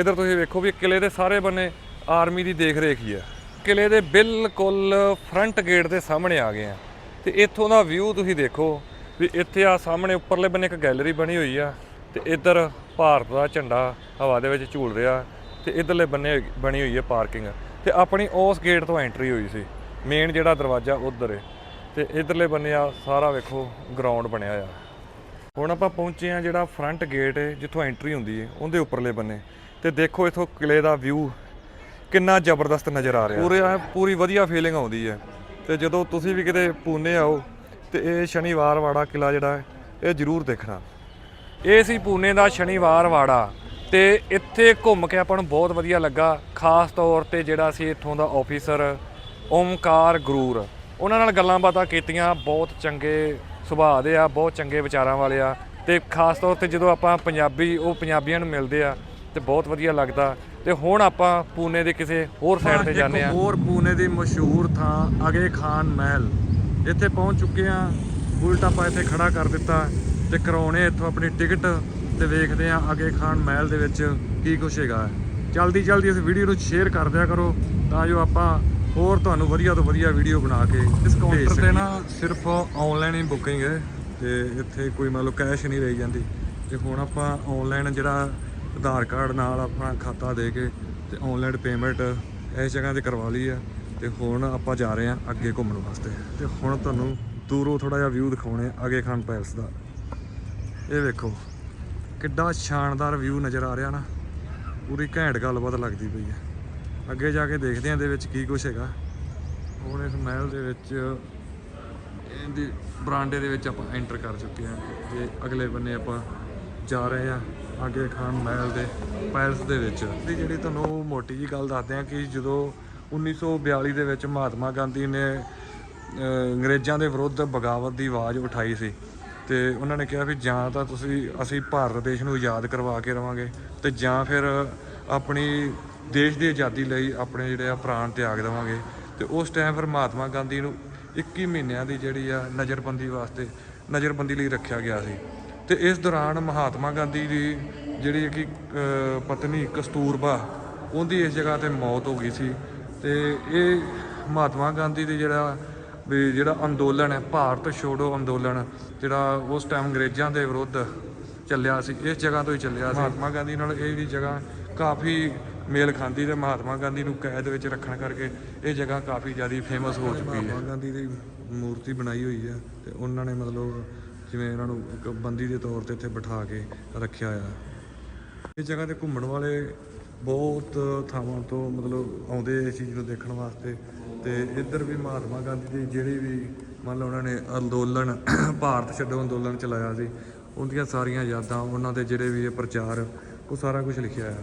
ਇਧਰ ਤੁਸੀਂ ਵੇਖੋ ਵੀ ਕਿਲੇ ਦੇ ਸਾਰੇ ਬੰਨੇ ਆਰਮੀ ਦੀ ਦੇਖ ਰੇਖ ਹੀ। ਆ ਕਿਲੇ ਦੇ ਬਿਲਕੁਲ ਫਰੰਟ ਗੇਟ ਦੇ ਸਾਹਮਣੇ ਆ ਗਏ ਆ। ਤੇ ਇੱਥੋਂ ਦਾ ਵਿਊ ਤੁਸੀਂ ਦੇਖੋ ਵੀ ਇੱਥੇ ਆ ਸਾਹਮਣੇ ਉੱਪਰਲੇ ਬੰਨੇ ਇੱਕ ਗੈਲਰੀ ਬਣੀ ਹੋਈ ਆ ਤੇ ਇੱਧਰ ਭਾਰਤ ਦਾ ਝੰਡਾ ਹਵਾ ਦੇ ਵਿੱਚ ਝੂਲ ਰਿਹਾ ਤੇ ਇਧਰਲੇ ਬੰਨੇ ਬਣੀ ਹੋਈ ਹੈ ਪਾਰਕਿੰਗ ਤੇ ਆਪਣੀ ਉਸ ਗੇਟ ਤੋਂ ਐਂਟਰੀ ਹੋਈ ਸੀ। ਮੇਨ ਜਿਹੜਾ ਦਰਵਾਜ਼ਾ ਉਧਰ ਹੈ ਤੇ ਇਧਰਲੇ ਬੰਨੇ ਆ ਸਾਰਾ ਵੇਖੋ ਗਰਾਊਂਡ ਬਣਿਆ ਆ ਹੁਣ ਆਪਾਂ ਪਹੁੰਚੇ ਆ ਜਿਹੜਾ ਫਰੰਟ ਗੇਟ ਹੈ ਜਿੱਥੋਂ ਐਂਟਰੀ ਹੁੰਦੀ ਹੈ ਉਹਦੇ ਉੱਪਰਲੇ ਬੰਨੇ। ਤੇ ਦੇਖੋ ਇਥੋਂ ਕਿਲੇ ਦਾ ਵਿਊ ਕਿੰਨਾ ਜ਼ਬਰਦਸਤ ਨਜ਼ਰ ਆ ਰਿਹਾ। ਪੂਰੇ ਐਂ, ਪੂਰੀ ਵਧੀਆ ਫੀਲਿੰਗ ਆਉਂਦੀ ਹੈ ਤੇ ਜਦੋਂ ਤੁਸੀਂ ਵੀ ਕਿਤੇ ਪੂਨੇ ਆਓ, ਤੇ ਇਹ ਸ਼ਨੀਵਾਰ ਵਾੜਾ ਕਿਲਾ ਜਿਹੜਾ ਹੈ ਇਹ ਜ਼ਰੂਰ ਦੇਖਣਾ। ਇਹ ਸੀ ਪੂਨੇ ਦਾ ਸ਼ਨੀਵਾਰ ਵਾੜਾ, ਤੇ ਇੱਥੇ ਘੁੰਮ ਕੇ ਆਪਾਂ ਨੂੰ ਬਹੁਤ ਵਧੀਆ ਲੱਗਾ। ਖਾਸ ਤੌਰ ਤੇ ਜਿਹੜਾ ਸੀ ਇੱਥੋਂ ਦਾ ਆਫੀਸਰ ਓਮਕਾਰ ਗਰੂਰ। ਉਹਨਾਂ ਨਾਲ ਗੱਲਾਂ ਬਾਤਾਂ ਕੀਤੀਆਂ, ਬਹੁਤ ਚੰਗੇ ਸੁਭਾਅ ਦੇ ਆ, ਬਹੁਤ ਚੰਗੇ ਵਿਚਾਰਾਂ ਵਾਲੇ ਆ। ਤੇ ਖਾਸ ਤੌਰ ਤੇ ਜਦੋਂ ਆਪਾਂ ਪੰਜਾਬੀ, ਉਹ ਪੰਜਾਬੀਆਂ ਨੂੰ ਮਿਲਦੇ ਆ, ਤੇ ਬਹੁਤ ਵਧੀਆ ਲੱਗਦਾ। ਤੇ ਹੁਣ ਆਪਾਂ ਪੂਨੇ ਦੇ ਕਿਸੇ ਹੋਰ ਸਾਈਡ ਤੇ ਜਾਂਦੇ ਆ ਹੋਰ ਪੂਨੇ ਦੀ ਮਸ਼ਹੂਰ ਥਾਂ ਅਗੇ ਖਾਨ ਮਹਿਲ। ਇੱਥੇ ਪਹੁੰਚ ਚੁੱਕੇ ਆ ਬੁਲਟ ਆਪਾਂ ਇੱਥੇ ਖੜਾ ਕਰ ਦਿੱਤਾ ਤੇ ਕਰਾਉਣੇ ਇੱਥੋਂ ਆਪਣੀ ਟਿਕਟ ਤੇ ਵੇਖਦੇ ਆ ਅਗੇ ਖਾਨ ਮਹਿਲ ਦੇ ਵਿੱਚ ਕੀ ਕੁਛ ਹੈਗਾ ਜਲਦੀ ਜਲਦੀ ਇਸ ਵੀਡੀਓ ਨੂੰ ਸ਼ੇਅਰ ਕਰ ਦਿਆ ਕਰੋ ਤਾਂ ਜੋ ਆਪਾਂ ਹੋਰ ਤੁਹਾਨੂੰ ਵਧੀਆ ਤੋਂ ਵਧੀਆ ਵੀਡੀਓ ਬਣਾ ਕੇ ਇਸ ਕਾਊਂਟਰ ਤੇ ਨਾ ਸਿਰਫ ਆਨਲਾਈਨ ਹੀ ਬੁਕਿੰਗ ਹੈ ਤੇ ਇੱਥੇ ਕੋਈ ਮੰਨ ਲਓ ਕੈਸ਼ ਨਹੀਂ ਰਹੀ ਜਾਂਦੀ। ਤੇ ਹੁਣ ਆਪਾਂ ਆਨਲਾਈਨ ਜਿਹੜਾ ਆਧਾਰ ਕਾਰਡ ਨਾਲ ਆਪਣਾ ਖਾਤਾ ਦੇ ਕੇ ਤੇ ਆਨਲਾਈਨ ਪੇਮੈਂਟ ਇਸ ਜਗ੍ਹਾ ਤੇ ਕਰਵਾ ਲਈ ਆ। ਤੇ ਹੁਣ ਆਪਾਂ ਜਾ ਰਹੇ ਆ ਅੱਗੇ ਘੁੰਮਣ ਵਾਸਤੇ। ਤੇ ਹੁਣ ਤੁਹਾਨੂੰ ਦੂਰੋਂ ਥੋੜਾ ਜਿਹਾ ਵਿਊ ਦਿਖਾਉਣੇ ਅਗੇ ਖਾਨ ਪੈਲਸ ਦਾ। ਇਹ ਵੇਖੋ, ਕਿੱਡਾ ਸ਼ਾਨਦਾਰ ਵਿਊ ਨਜ਼ਰ ਆ ਰਿਹਾ ਨਾ। ਪੂਰੀ ਘੈਂਟ ਗੱਲਬਾਤ ਲੱਗਦੀ ਪਈ ਹੈ ਅੱਗੇ ਜਾ ਕੇ ਦੇਖਦੇ ਹਾਂ ਇਹਦੇ ਵਿੱਚ ਕੀ ਕੁਛ ਹੈਗਾ। ਹੁਣ ਇਸ ਮਹਿਲ ਦੇ ਵਿੱਚ, ਇਹਦੇ ਬਰਾਂਡੇ ਦੇ ਵਿੱਚ ਆਪਾਂ ਐਂਟਰ ਕਰ ਚੁੱਕੇ ਹਾਂ ਤੇ ਅਗਲੇ ਬੰਨੇ ਆਪਾਂ ਜਾ ਰਹੇ ਹਾਂ ਆਗੇ ਖਾਨ ਮਹਿਲ ਦੇ, ਪੈਲਸ ਦੇ ਵਿੱਚ। ਦੀ ਜਿਹੜੀ ਤੁਹਾਨੂੰ ਮੋਟੀ ਜੀ ਗੱਲ ਦੱਸਦੇ ਹਾਂ ਕਿ ਜਦੋਂ 1942 ਦੇ ਵਿੱਚ ਮਹਾਤਮਾ ਗਾਂਧੀ ਨੇ ਅੰਗਰੇਜ਼ਾਂ ਦੇ ਵਿਰੁੱਧ ਬਗਾਵਤ ਦੀ ਆਵਾਜ਼ ਉਠਾਈ ਸੀ ਤੇ ਉਹਨਾਂ ਨੇ ਕਿਹਾ ਵੀ ਜਾਂ ਤਾਂ ਤੁਸੀਂ, ਅਸੀਂ ਭਾਰਤ ਦੇਸ਼ ਨੂੰ ਆਜ਼ਾਦ ਕਰਵਾ ਕੇ ਰਵਾਂਗੇ ਤੇ ਜਾਂ ਫਿਰ ਆਪਣੀ ਦੇਸ਼ ਦੀ ਆਜ਼ਾਦੀ ਲਈ ਆਪਣੇ ਜਿਹੜੇ ਆ ਪ੍ਰਾਣ ਤਿਆਗ ਦੇਵਾਂਗੇ। ਤੇ ਉਸ ਟਾਈਮ ਫਿਰ ਮਹਾਤਮਾ ਗਾਂਧੀ ਨੂੰ 21 ਮਹੀਨਿਆਂ ਦੀ ਜਿਹੜੀ ਆ ਨਜ਼ਰਬੰਦੀ ਵਾਸਤੇ, ਨਜ਼ਰਬੰਦੀ ਲਈ ਰੱਖਿਆ ਗਿਆ ਸੀ। ਤੇ ਇਸ ਦੌਰਾਨ ਮਹਾਤਮਾ ਗਾਂਧੀ ਦੀ ਜਿਹੜੀ ਕਿ ਪਤਨੀ ਕਸਤੂਰਬਾ ਉਹਦੀ ਇਸ ਜਗ੍ਹਾ ਤੇ ਮੌਤ ਹੋ ਗਈ ਸੀ। ਤੇ ਇਹ ਮਹਾਤਮਾ ਗਾਂਧੀ ਦੀ ਜਿਹੜਾ ਵੀ ਜਿਹੜਾ ਅੰਦੋਲਨ ਹੈ ਭਾਰਤ ਛੋੜੋ ਅੰਦੋਲਨ ਜਿਹੜਾ ਉਸ ਟਾਈਮ ਅੰਗਰੇਜ਼ਾਂ ਦੇ ਵਿਰੁੱਧ ਚੱਲਿਆ ਸੀ ਇਸ ਜਗ੍ਹਾ ਤੋਂ ਹੀ ਚੱਲਿਆ ਸੀ। ਮਹਾਤਮਾ ਗਾਂਧੀ ਨਾਲ ਇਹ ਵੀ ਜਗ੍ਹਾ ਕਾਫੀ ਮੇਲ ਖਾਂਦੀ ਤੇ ਮਹਾਤਮਾ ਗਾਂਧੀ ਨੂੰ ਕੈਦ ਵਿੱਚ ਰੱਖਣ ਕਰਕੇ ਇਹ ਜਗ੍ਹਾ ਕਾਫੀ ਜ਼ਿਆਦਾ ਫੇਮਸ ਹੋ ਚੁੱਕੀ ਹੈ। ਮਹਾਤਮਾ ਗਾਂਧੀ ਦੀ ਮੂਰਤੀ ਬਣਾਈ ਹੋਈ ਹੈ ਤੇ ਉਹਨਾਂ ਨੇ ਮਤਲਬ ਜਿਵੇਂ ਇਹਨਾਂ ਨੂੰ ਇੱਕ ਬੰਦੀ ਦੇ ਤੌਰ ਤੇ ਇੱਥੇ ਬਿਠਾ ਕੇ ਰੱਖਿਆ ਹੋਇਆ। ਇਸ ਜਗ੍ਹਾ ਤੇ ਘੁੰਮਣ ਵਾਲੇ ਬਹੁਤ ਥਾਵਾਂ ਤੋਂ ਮਤਲਬ ਆਉਂਦੇ ਇਸ ਚੀਜ਼ ਨੂੰ ਦੇਖਣ ਵਾਸਤੇ। ਤੇ ਇੱਧਰ ਵੀ ਮਹਾਤਮਾ ਗਾਂਧੀ ਦੀ ਜਿਹੜੀ ਵੀ ਮੰਨ ਲਓ ਉਹਨਾਂ ਨੇ ਅੰਦੋਲਨ, ਭਾਰਤ ਛੱਡੋ ਅੰਦੋਲਨ ਚਲਾਇਆ ਸੀ, ਉਹਦੀਆਂ ਸਾਰੀਆਂ ਯਾਦਾਂ, ਉਹਨਾਂ ਦੇ ਜਿਹੜੇ ਵੀ ਇਹ ਪ੍ਰਚਾਰ, ਉਹ ਸਾਰਾ ਕੁਝ ਲਿਖਿਆ ਆ।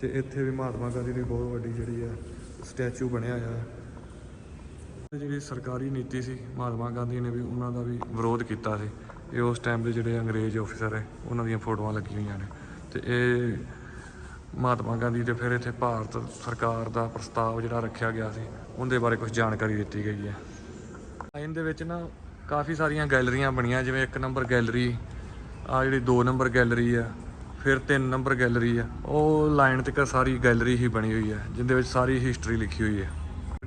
ਤੇ ਇੱਥੇ ਵੀ ਮਹਾਤਮਾ ਗਾਂਧੀ ਦੀ ਬਹੁਤ ਵੱਡੀ ਜਿਹੜੀ ਆ, ਸਟੈਚੂ ਬਣਿਆ ਆ। ਜਿਹੜੀ ਸਰਕਾਰੀ ਨੀਤੀ ਸੀ, ਮਹਾਤਮਾ ਗਾਂਧੀ ਨੇ ਵੀ ਉਹਨਾਂ ਦਾ ਵੀ ਵਿਰੋਧ ਕੀਤਾ ਸੀ। ਇਹ ਉਸ ਟਾਈਮ ਦੇ ਜਿਹੜੇ ਅੰਗਰੇਜ਼ ਆਫੀਸਰ ਹੈ, ਉਹਨਾਂ ਦੀਆਂ ਫੋਟੋਆਂ ਲੱਗੀਆਂ ਹੋਈਆਂ ਨੇ। ਤੇ ਇਹ ਮਹਾਤਮਾ ਗਾਂਧੀ ਦੇ ਫਿਰ ਇੱਥੇ ਭਾਰਤ ਸਰਕਾਰ ਦਾ ਪ੍ਰਸਤਾਵ ਜਿਹੜਾ ਰੱਖਿਆ ਗਿਆ ਸੀ, ਉਹਦੇ ਬਾਰੇ ਕੁਝ ਜਾਣਕਾਰੀ ਦਿੱਤੀ ਗਈ ਹੈ। ਲਾਈਨ ਦੇ ਵਿੱਚ ਨਾ ਕਾਫੀ ਸਾਰੀਆਂ ਗੈਲਰੀਆਂ ਬਣੀਆਂ, ਜਿਵੇਂ ਇੱਕ ਨੰਬਰ ਗੈਲਰੀ, ਆ ਜਿਹੜੀ 2 ਨੰਬਰ ਗੈਲਰੀ ਆ, ਫਿਰ 3 ਨੰਬਰ ਗੈਲਰੀ ਆ, ਉਹ ਲਾਈਨ ਤੱਕ ਸਾਰੀ ਗੈਲਰੀ ਹੀ ਬਣੀ ਹੋਈ ਹੈ ਜਿੰਦੇ ਵਿੱਚ ਸਾਰੀ ਹਿਸਟਰੀ ਲਿਖੀ ਹੋਈ ਹੈ।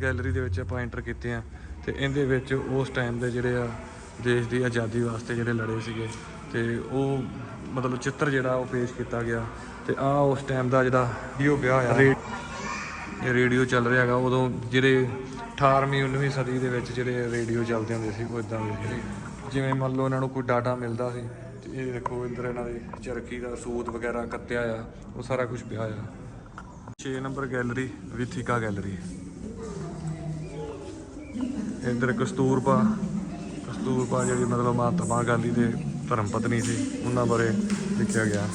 ਗੈਲਰੀ ਦੇ ਵਿੱਚ ਆਪਾਂ ਐਂਟਰ ਕੀਤੇ ਆ, ਤੇ ਇਹਦੇ ਵਿੱਚ ਉਸ ਟਾਈਮ ਦੇ ਜਿਹੜੇ ਆ ਦੇਸ਼ ਦੀ ਆਜ਼ਾਦੀ ਵਾਸਤੇ ਜਿਹੜੇ ਲੜੇ ਸੀਗੇ ਤੇ ਉਹ ਮਤਲਬ ਚਿੱਤਰ ਜਿਹੜਾ ਉਹ ਪੇਸ਼ ਕੀਤਾ ਗਿਆ ਤੇ ਆ ਉਸ ਟਾਈਮ ਦਾ ਜਿਹੜਾ ਵੀਡੀਓ ਪਿਆ ਹੋਇਆ ਇਹ ਰੇਡੀਓ ਚੱਲ ਰਿਹਾ ਹੈਗਾ, ਉਦੋਂ ਜਿਹੜੇ 18ਵੀਂ 19ਵੀਂ ਸਦੀ ਦੇ ਵਿੱਚ ਜਿਹੜੇ ਰੇਡੀਓ ਚੱਲਦੇ ਹੁੰਦੇ ਸੀ, ਉਹ ਇਦਾਂ ਦੇ ਜਿਵੇਂ ਮੰਨ ਲਓ ਇਹਨਾਂ ਨੂੰ ਕੋਈ ਡਾਟਾ ਮਿਲਦਾ ਸੀ, ਤੇ ਇਹ ਦੇਖੋ ਇੱਧਰ ਇਹਨਾਂ ਦੀ ਚਰਖੀ ਦਾ ਸੂਤ ਵਗੈਰਾ ਕੱਤਿਆ ਆ, ਉਹ ਸਾਰਾ ਕੁਝ ਪਿਆ ਆ। 6 ਨੰਬਰ ਗੈਲਰੀ ਵਿਥਿਕਾ ਗੈਲਰੀ ਇੱਧਰ ਕਸਤੂਰਬਾ ਕਸਤੂਰਬਾ ਜਿਹੜੀ ਮਤਲਬ ਮਹਾਤਮਾ ਗਾਂਧੀ ਦੇ ਧਰਮ ਪਤਨੀ ਸੀ ਉਹਨਾਂ ਬਾਰੇ ਲਿਖਿਆ ਗਿਆ।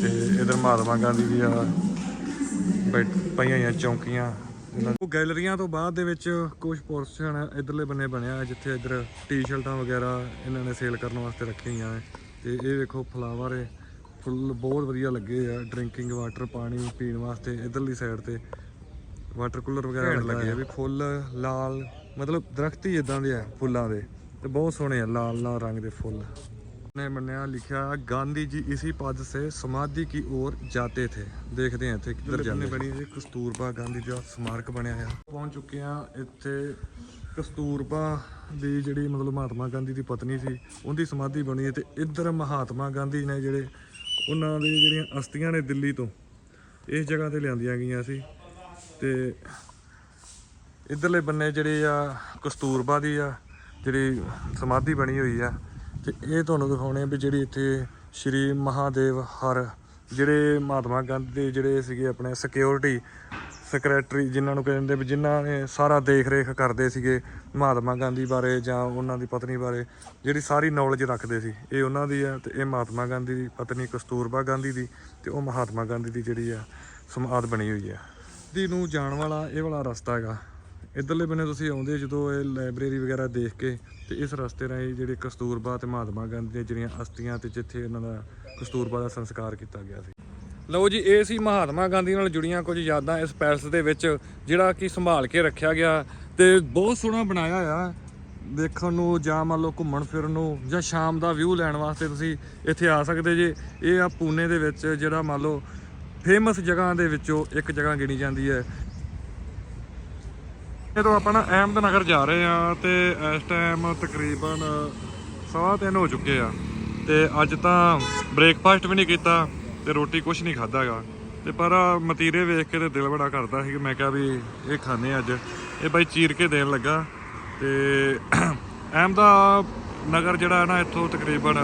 ਤੇ ਇੱਧਰ ਮਹਾਤਮਾ ਗਾਂਧੀ ਦੀਆਂ ਪਈਆਂ ਹੋਈਆਂ ਚੌਂਕੀਆਂ। ਉਹ ਗੈਲਰੀਆਂ ਤੋਂ ਬਾਅਦ ਦੇ ਵਿੱਚ ਕੁਝ ਪੋਰਸ਼ਨ ਇਧਰਲੇ ਬੰਨੇ ਬਣਿਆ ਹੈ, ਜਿੱਥੇ ਇਧਰ ਟੀ-ਸ਼ਰਟਾਂ ਵਗੈਰਾ ਇਹਨਾਂ ਨੇ ਸੇਲ ਕਰਨ ਵਾਸਤੇ ਰੱਖੀਆਂ ਹੋਈਆਂ ਤੇ ਇਹ ਵੇਖੋ ਫਲਾਵਰ ਹੈ ਫੁੱਲ ਬਹੁਤ ਵਧੀਆ ਲੱਗੇ ਆ ਡਰਿੰਕਿੰਗ ਵਾਟਰ ਪਾਣੀ ਪੀਣ ਵਾਸਤੇ ਇਧਰਲੀ ਸਾਈਡ ਤੇ ਵਾਟਰ ਕੂਲਰ ਵਗੈਰਾ ਲੱਗੇ ਆ। ਵੀ ਫੁੱਲ ਲਾਲ ਮਤਲਬ ਦਰਖਤ ਹੀ ਇਦਾਂ ਦੇ ਆ ਫੁੱਲਾਂ ਦੇ। ਤੇ ਬਹੁਤ ਸੋਹਣੇ ਆ ਲਾਲ ਲਾਲ ਰੰਗ ਦੇ ਫੁੱਲ। ਨੇ ਮੰਨਿਆ ਲਿਖਿਆ ਗਾਂਧੀ ਜੀ इसी ਪਦ से ਸਮਾਧੀ ਕੀ ओर ਜਾਤੇ थे देखते हैं ਇੱਥੇ ਕਿੱਧਰ ਜਾਂਦੇ ਬਣੀ ਜੀ ਕਸਤੂਰਬਾ ਗਾਂਧੀ ਦਾ ਸਮਾਰਕ ਬਣਿਆ ਆ ਪਹੁੰਚ ਚੁੱਕੇ ਆ ਇੱਥੇ ਕਸਤੂਰਬਾ ਦੀ ਜਿਹੜੀ ਮਤਲਬ ਮਹਾਤਮਾ ਗਾਂਧੀ ਦੀ ਪਤਨੀ ਸੀ ਉਹਦੀ ਸਮਾਧੀ ਬਣੀ ਹੈ ਤੇ ਇੱਧਰ ਮਹਾਤਮਾ ਗਾਂਧੀ ਨੇ ਜਿਹੜੇ ਉਹਨਾਂ ਦੇ ਜਿਹੜੀਆਂ ਅਸਥੀਆਂ ਨੇ ਦਿੱਲੀ ਤੋਂ ਇਸ ਜਗ੍ਹਾ ਤੇ ਲਿਆਂਦੀਆਂ ਗਈਆਂ ਸੀ। ਤੇ ਇਧਰਲੇ ਬੰਨੇ ਜਿਹੜੇ ਆ ਕਸਤੂਰਬਾ ਦੀ ਆ ਜਿਹੜੀ ਸਮਾਧੀ ਬਣੀ ਹੋਈ ਆ, ਤੇ ਇਹ ਤੁਹਾਨੂੰ ਦਿਖਾਉਣੇ ਆ ਵੀ ਜਿਹੜੀ ਇੱਥੇ ਸ਼੍ਰੀ ਮਹਾਦੇਵ ਹਰ, ਜਿਹੜੇ ਮਹਾਤਮਾ ਗਾਂਧੀ ਦੇ ਜਿਹੜੇ ਸੀਗੇ ਆਪਣੇ ਸਿਕਿਉਰਿਟੀ ਸੈਕਟਰੀ ਜਿਨ੍ਹਾਂ ਨੂੰ ਕਹਿੰਦੇ ਵੀ ਜਿਨ੍ਹਾਂ ਨੇ ਸਾਰਾ ਦੇਖ ਰੇਖ ਕਰਦੇ ਸੀਗੇ ਮਹਾਤਮਾ ਗਾਂਧੀ ਬਾਰੇ ਜਾਂ ਉਹਨਾਂ ਦੀ ਪਤਨੀ ਬਾਰੇ, ਜਿਹੜੀ ਸਾਰੀ ਨੌਲੇਜ ਰੱਖਦੇ ਸੀ, ਇਹ ਉਹਨਾਂ ਦੀ ਆ ਤੇ ਇਹ ਮਹਾਤਮਾ ਗਾਂਧੀ ਦੀ ਪਤਨੀ ਕਸਤੂਰਬਾ ਗਾਂਧੀ ਦੀ ਤੇ ਉਹ ਮਹਾਤਮਾ ਗਾਂਧੀ ਦੀ ਜਿਹੜੀ ਆ ਸਮਾਧ ਬਣੀ ਹੋਈ ਆ। ਦੀ ਨੂੰ ਜਾਣ ਵਾਲਾ ਇਹ ਵਾਲਾ ਰਸਤਾ ਹੈਗਾ। ਇਧਰਲੇ ਬੰਨੇ ਤੁਸੀਂ ਆਉਂਦੇ ਜਦੋਂ ਇਹ ਲਾਇਬ੍ਰੇਰੀ ਵਗੈਰਾ ਦੇਖ ਕੇ ਤੇ ਇਸ ਰਸਤੇ ਰਾਹੀਂ ਜਿਹੜੇ ਕਸਤੂਰਬਾ ਤੇ ਮਹਾਤਮਾ ਗਾਂਧੀ ਦੀਆਂ ਜਿਹੜੀਆਂ ਅਸਥੀਆਂ ਤੇ ਜਿੱਥੇ ਇਹਨਾਂ ਦਾ ਕਸਤੂਰਬਾ ਦਾ ਸੰਸਕਾਰ ਕੀਤਾ ਗਿਆ ਸੀ। ਲਓ ਜੀ, ਇਹ ਸੀ ਮਹਾਤਮਾ ਗਾਂਧੀ ਨਾਲ ਜੁੜੀਆਂ ਕੁਝ ਯਾਦਾਂ ਇਸ ਪੈਲਸ ਦੇ ਵਿੱਚ, ਜਿਹੜਾ ਕਿ ਸੰਭਾਲ ਕੇ ਰੱਖਿਆ ਗਿਆ ਤੇ ਬਹੁਤ ਸੋਹਣਾ ਬਣਾਇਆ ਆ। ਦੇਖਣ ਨੂੰ ਜਾਂ ਮੰਨ ਲਓ ਘੁੰਮਣ ਫਿਰਨ ਨੂੰ ਜਾਂ ਸ਼ਾਮ ਦਾ ਵਿਊ ਲੈਣ ਵਾਸਤੇ ਤੁਸੀਂ ਇੱਥੇ ਆ ਸਕਦੇ ਜੇ। ਇਹ ਆ ਪੂਨੇ ਦੇ ਵਿੱਚ ਜਿਹੜਾ ਮੰਨ ਲਓ ਫੇਮਸ ਜਗ੍ਹਾ ਦੇ ਵਿੱਚੋਂ ਇੱਕ ਜਗ੍ਹਾ ਗਿਣੀ ਜਾਂਦੀ ਹੈ ਜਦੋਂ ਆਪਾਂ ਨਾ ਅਹਿਮਦ ਨਗਰ ਜਾ ਰਹੇ ਆ ਤੇ ਇਸ ਟਾਈਮ ਤਕਰੀਬਨ ਸਵਾ ਤਿੰਨ ਹੋ ਚੁੱਕੇ ਆ। ਤੇ ਅੱਜ ਤਾਂ ਬ੍ਰੇਕਫਾਸਟ ਵੀ ਨਹੀਂ ਕੀਤਾ ਤੇ ਰੋਟੀ ਕੁਝ ਨਹੀਂ ਖਾਦਾਗਾ ਤੇ ਪਰ ਮਤੀਰੇ ਵੇਖ ਕੇ ਤੇ ਦਿਲ ਬੜਾ ਕਰਦਾ ਸੀ ਕਿ ਮੈਂ ਕਿਹਾ ਵੀ ਇਹ ਖਾਣੇ ਅੱਜ। ਇਹ ਬਾਈ ਚੀਰ ਕੇ ਦੇਣ ਲੱਗਾ। ਤੇ ਅਹਿਮਦਾ ਨਗਰ ਜਿਹੜਾ ਹੈ ਨਾ, ਇੱਥੋਂ ਤਕਰੀਬਨ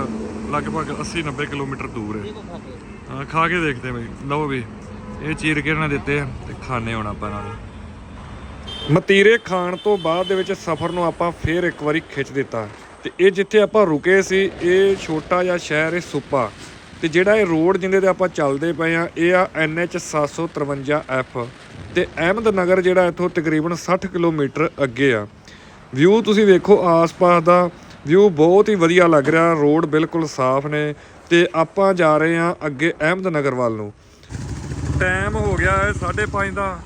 ਲਗਭਗ 80 90 ਕਿਲੋਮੀਟਰ ਦੂਰ ਹੈ। ਖਾ ਕੇ ਦੇਖਦੇ ਬਈ। ਲਓ ਵੀ, ਇਹ ਚੀਰ ਕੇ ਨਾ ਦਿੱਤੇ ਆ ਤੇ ਖਾਣੇ ਹੁਣ ਆਪਾਂ ਨਾਲ। ਮਤੀਰੇ ਖਾਣ ਤੋਂ ਬਾਅਦ ਦੇ ਵਿੱਚ ਸਫ਼ਰ ਨੂੰ ਆਪਾਂ ਫੇਰ ਇੱਕ ਵਾਰੀ ਖਿੱਚ ਦਿੱਤਾ। ਤੇ ਇਹ ਜਿੱਥੇ ਆਪਾਂ ਰੁਕੇ ਸੀ, ਇਹ ਛੋਟਾ ਜਿਹਾ ਸ਼ਹਿਰ ਹੈ ਸੁਪਾ। ਤੇ ਜਿਹੜਾ ਇਹ ਰੋਡ ਜਿੰਦੇ ਤੇ ਆਪਾਂ ਚੱਲਦੇ ਪਏ ਆ ਇਹ ਆ NH 753F ਤੇ ਅਹਿਮਦਨਗਰ ਜਿਹੜਾ ਇੱਥੋਂ ਤਕਰੀਬਨ 60 ਕਿਲੋਮੀਟਰ ਅੱਗੇ ਆ। ਵਿਊ ਤੁਸੀਂ ਵੇਖੋ ਆਸ-ਪਾਸ ਦਾ ਵਿਊ ਬਹੁਤ ਹੀ ਵਧੀਆ ਲੱਗ ਰਿਹਾ, ਰੋਡ ਬਿਲਕੁਲ ਸਾਫ਼ ਨੇ। ਤੇ ਆਪਾਂ ਜਾ ਰਹੇ ਆ ਅੱਗੇ ਅਹਿਮਦਨਗਰ ਵੱਲ ਨੂੰ। ਟਾਈਮ ਹੋ ਗਿਆ ਹੈ 5:30 ਦਾ।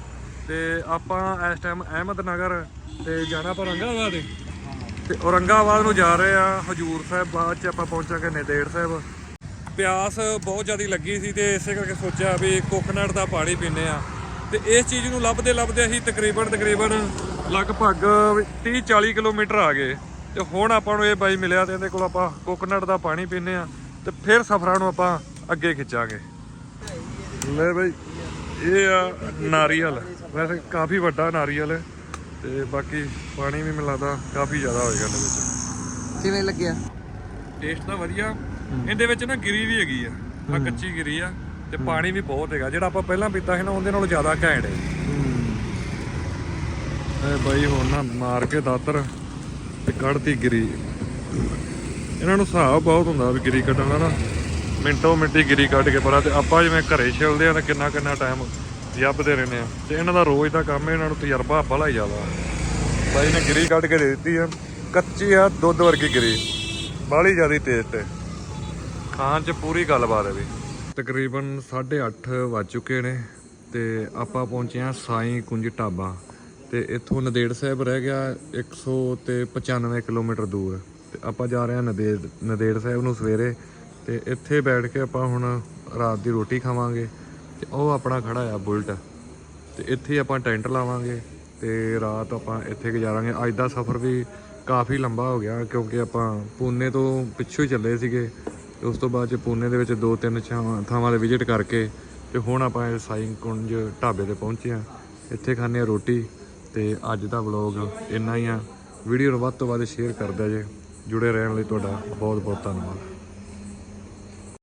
ਤੇ ਆਪਾਂ ਇਸ ਟਾਈਮ ਅਹਿਮਦਨਗਰ ਤੇ ਜਾਣਾ ਪਰ ਔਰੰਗਾਬਾਦ ਏ। ਤੇ ਔਰੰਗਾਬਾਦ ਨੂੰ ਜਾ ਰਹੇ ਆ ਹਜੂਰ ਸਾਹਿਬ ਬਾਅਦ ਚ ਆਪਾਂ ਪਹੁੰਚਾਂਗੇ ਨੰਦੇੜ ਸਾਹਿਬ। ਪਿਆਸ ਬਹੁਤ ਜ਼ਿਆਦਾ ਲੱਗੀ ਸੀ ਤੇ ਇਸੇ ਕਰਕੇ ਸੋਚਿਆ ਵੀ ਕੋਕੋਨਟ ਦਾ ਪਾਣੀ ਪੀਨੇ ਆ ਤੇ ਇਸ ਚੀਜ਼ ਨੂੰ ਲੱਭਦੇ ਲੱਭਦੇ ਅਸੀਂ ਤਕਰੀਬਨ ਤਕਰੀਬਨ ਲਗਭਗ 30 40 ਕਿਲੋਮੀਟਰ ਆ ਗਏ। ਤੇ ਹੁਣ ਆਪਾਂ ਨੂੰ ਇਹ ਬਾਈ ਮਿਲਿਆ ਤੇ ਇਹਦੇ ਕੋਲ ਆਪਾਂ ਕੋਕੋਨਟ ਦਾ ਪਾਣੀ ਪੀਨੇ ਆ ਤੇ ਫਿਰ ਸਫ਼ਰਾਂ ਨੂੰ ਆਪਾਂ ਅੱਗੇ ਖਿੱਚਾਂਗੇ। ਲੈ ਬਈ। ਇਹ ਆ ਨਾਰੀਅਲ। ਵੈਸੇ ਕਾਫੀ ਵੱਡਾ ਨਾਰੀਅਲ ਹੈ ਤੇ ਬਾਕੀ ਪਾਣੀ ਵੀ ਮੈਨੂੰ ਲੱਗਦਾ ਕਾਫੀ ਜ਼ਿਆਦਾ ਹੋਏਗਾ ਇਹਦੇ ਵਿੱਚ। ਕਿਵੇਂ ਲੱਗਿਆ? ਟੇਸਟ ਤਾਂ ਵਧੀਆ। ਇਹਦੇ ਵਿੱਚ ਨਾ ਗਿਰੀ ਵੀ ਹੈਗੀ ਆ। ਆ ਕੱਚੀ ਗਿਰੀ ਆ ਤੇ ਪਾਣੀ ਵੀ ਬਹੁਤ ਹੈਗਾ। ਜਿਹੜਾ ਆਪਾਂ ਪਹਿਲਾਂ ਪੀਤਾ ਸੀ ਨਾ ਉਹਦੇ ਨਾਲੋਂ ਜ਼ਿਆਦਾ ਘੈਂਟ ਹੈ। ਇਹ ਬਾਈ ਹੁਣ ਨਾ ਮਾਰ ਕੇ ਦਾਤਰ ਤੇ ਕੱਢਤੀ ਗਿਰੀ। ਇਹਨਾਂ ਨੂੰ ਹਿਸਾਬ ਬਹੁਤ ਹੁੰਦਾ ਵੀ ਗਿਰੀ ਕੱਢਣ ਦਾ ਨਾ। ਮਿੰਟੋ ਮਿੰਟੀ ਗਿਰੀ ਕੱਢ ਕੇ ਪਰਾਂ ਤੇ ਆਪਾਂ ਜਿਵੇਂ ਘਰੇ ਛਿਲਦੇ ਆ ਤਾਂ ਕਿੰਨਾ ਕਿੰਨਾ ਟਾਈਮ ਜੱਬਦੇ ਰਹਿੰਦੇ ਆ ਤੇ ਇਹਨਾਂ ਦਾ ਰੋਜ਼ ਦਾ ਕੰਮ ਹੈ, ਇਹਨਾਂ ਨੂੰ ਤਜਰਬਾ ਬੜਾ ਹੀ ਜ਼ਿਆਦਾ ਬਾਈ ਨੇ ਗਿਰੀ ਕੱਢ ਕੇ ਦੇ ਦਿੱਤੀ ਆ। ਕੱਚੀ ਆ, ਦੁੱਧ ਵਰਗੀ ਗਿਰੀ। ਬਾਹਲੀ ਜ਼ਿਆਦਾ ਤੇਜ਼ ਹੈ ਖਾਣ 'ਚ ਪੂਰੀ ਗੱਲਬਾਤ ਹੈ ਵੀ। ਤਕਰੀਬਨ 8:30 ਵੱਜ ਚੁੱਕੇ ਨੇ ਤੇ ਆਪਾਂ ਪਹੁੰਚੇ ਆ ਸਾਈ ਕੁੰਜ ਢਾਬਾ। ਤੇ ਇੱਥੋਂ ਨਦੇੜ ਸਾਹਿਬ ਰਹਿ ਗਿਆ 100 ਤੇ 95 ਕਿਲੋਮੀਟਰ ਦੂਰ। ਤੇ ਆਪਾਂ ਜਾ ਰਹੇ ਹਾਂ ਨਦੇੜ ਨਦੇੜ ਸਾਹਿਬ ਨੂੰ ਸਵੇਰੇ ਤੇ ਇੱਥੇ ਬੈਠ ਕੇ ਆਪਾਂ ਹੁਣ ਰਾਤ ਦੀ ਰੋਟੀ ਖਾਵਾਂਗੇ ਤੇ ਉਹ ਆਪਣਾ ਖੜਾ ਆ ਬੁਲਟ। ਤੇ ਇੱਥੇ ਆਪਾਂ ਟੈਂਟ ਲਾਵਾਂਗੇ ਤੇ ਰਾਤ ਆਪਾਂ ਇੱਥੇ ਗੁਜ਼ਾਰਾਂਗੇ। ਅੱਜ ਦਾ ਸਫ਼ਰ ਵੀ ਕਾਫੀ ਲੰਬਾ ਹੋ ਗਿਆ ਕਿਉਂਕਿ ਆਪਾਂ ਪੂਨੇ ਤੋਂ ਪਿੱਛੋਂ ਹੀ ਚੱਲੇ ਸੀਗੇ ਤੇ ਉਸ ਤੋਂ ਬਾਅਦ ਚ ਪੂਨੇ ਦੇ ਵਿੱਚ ਦੋ ਤਿੰਨ ਛਾਵਾਂ- ਥਾਵਾਂ ਦੇ ਵਿਜ਼ਿਟ ਕਰਕੇ ਤੇ ਹੁਣ ਆਪਾਂ ਇਹ ਸਾਈਂ ਕੁੰਜ ਢਾਬੇ ਤੇ ਪਹੁੰਚੇ ਆ ਇੱਥੇ ਖਾਂਦੇ ਆ ਰੋਟੀ ਤੇ ਅੱਜ ਦਾ ਵਲੌਗ ਇੰਨਾ ਹੀ ਆ। ਵੀਡੀਓ ਨੂੰ ਵੱਧ ਤੋਂ ਵੱਧ ਸ਼ੇਅਰ ਕਰਦਾ ਜੇ। ਜੁੜੇ ਰਹਿਣ ਲਈ ਤੁਹਾਡਾ ਬਹੁਤ ਬਹੁਤ ਧੰਨਵਾਦ।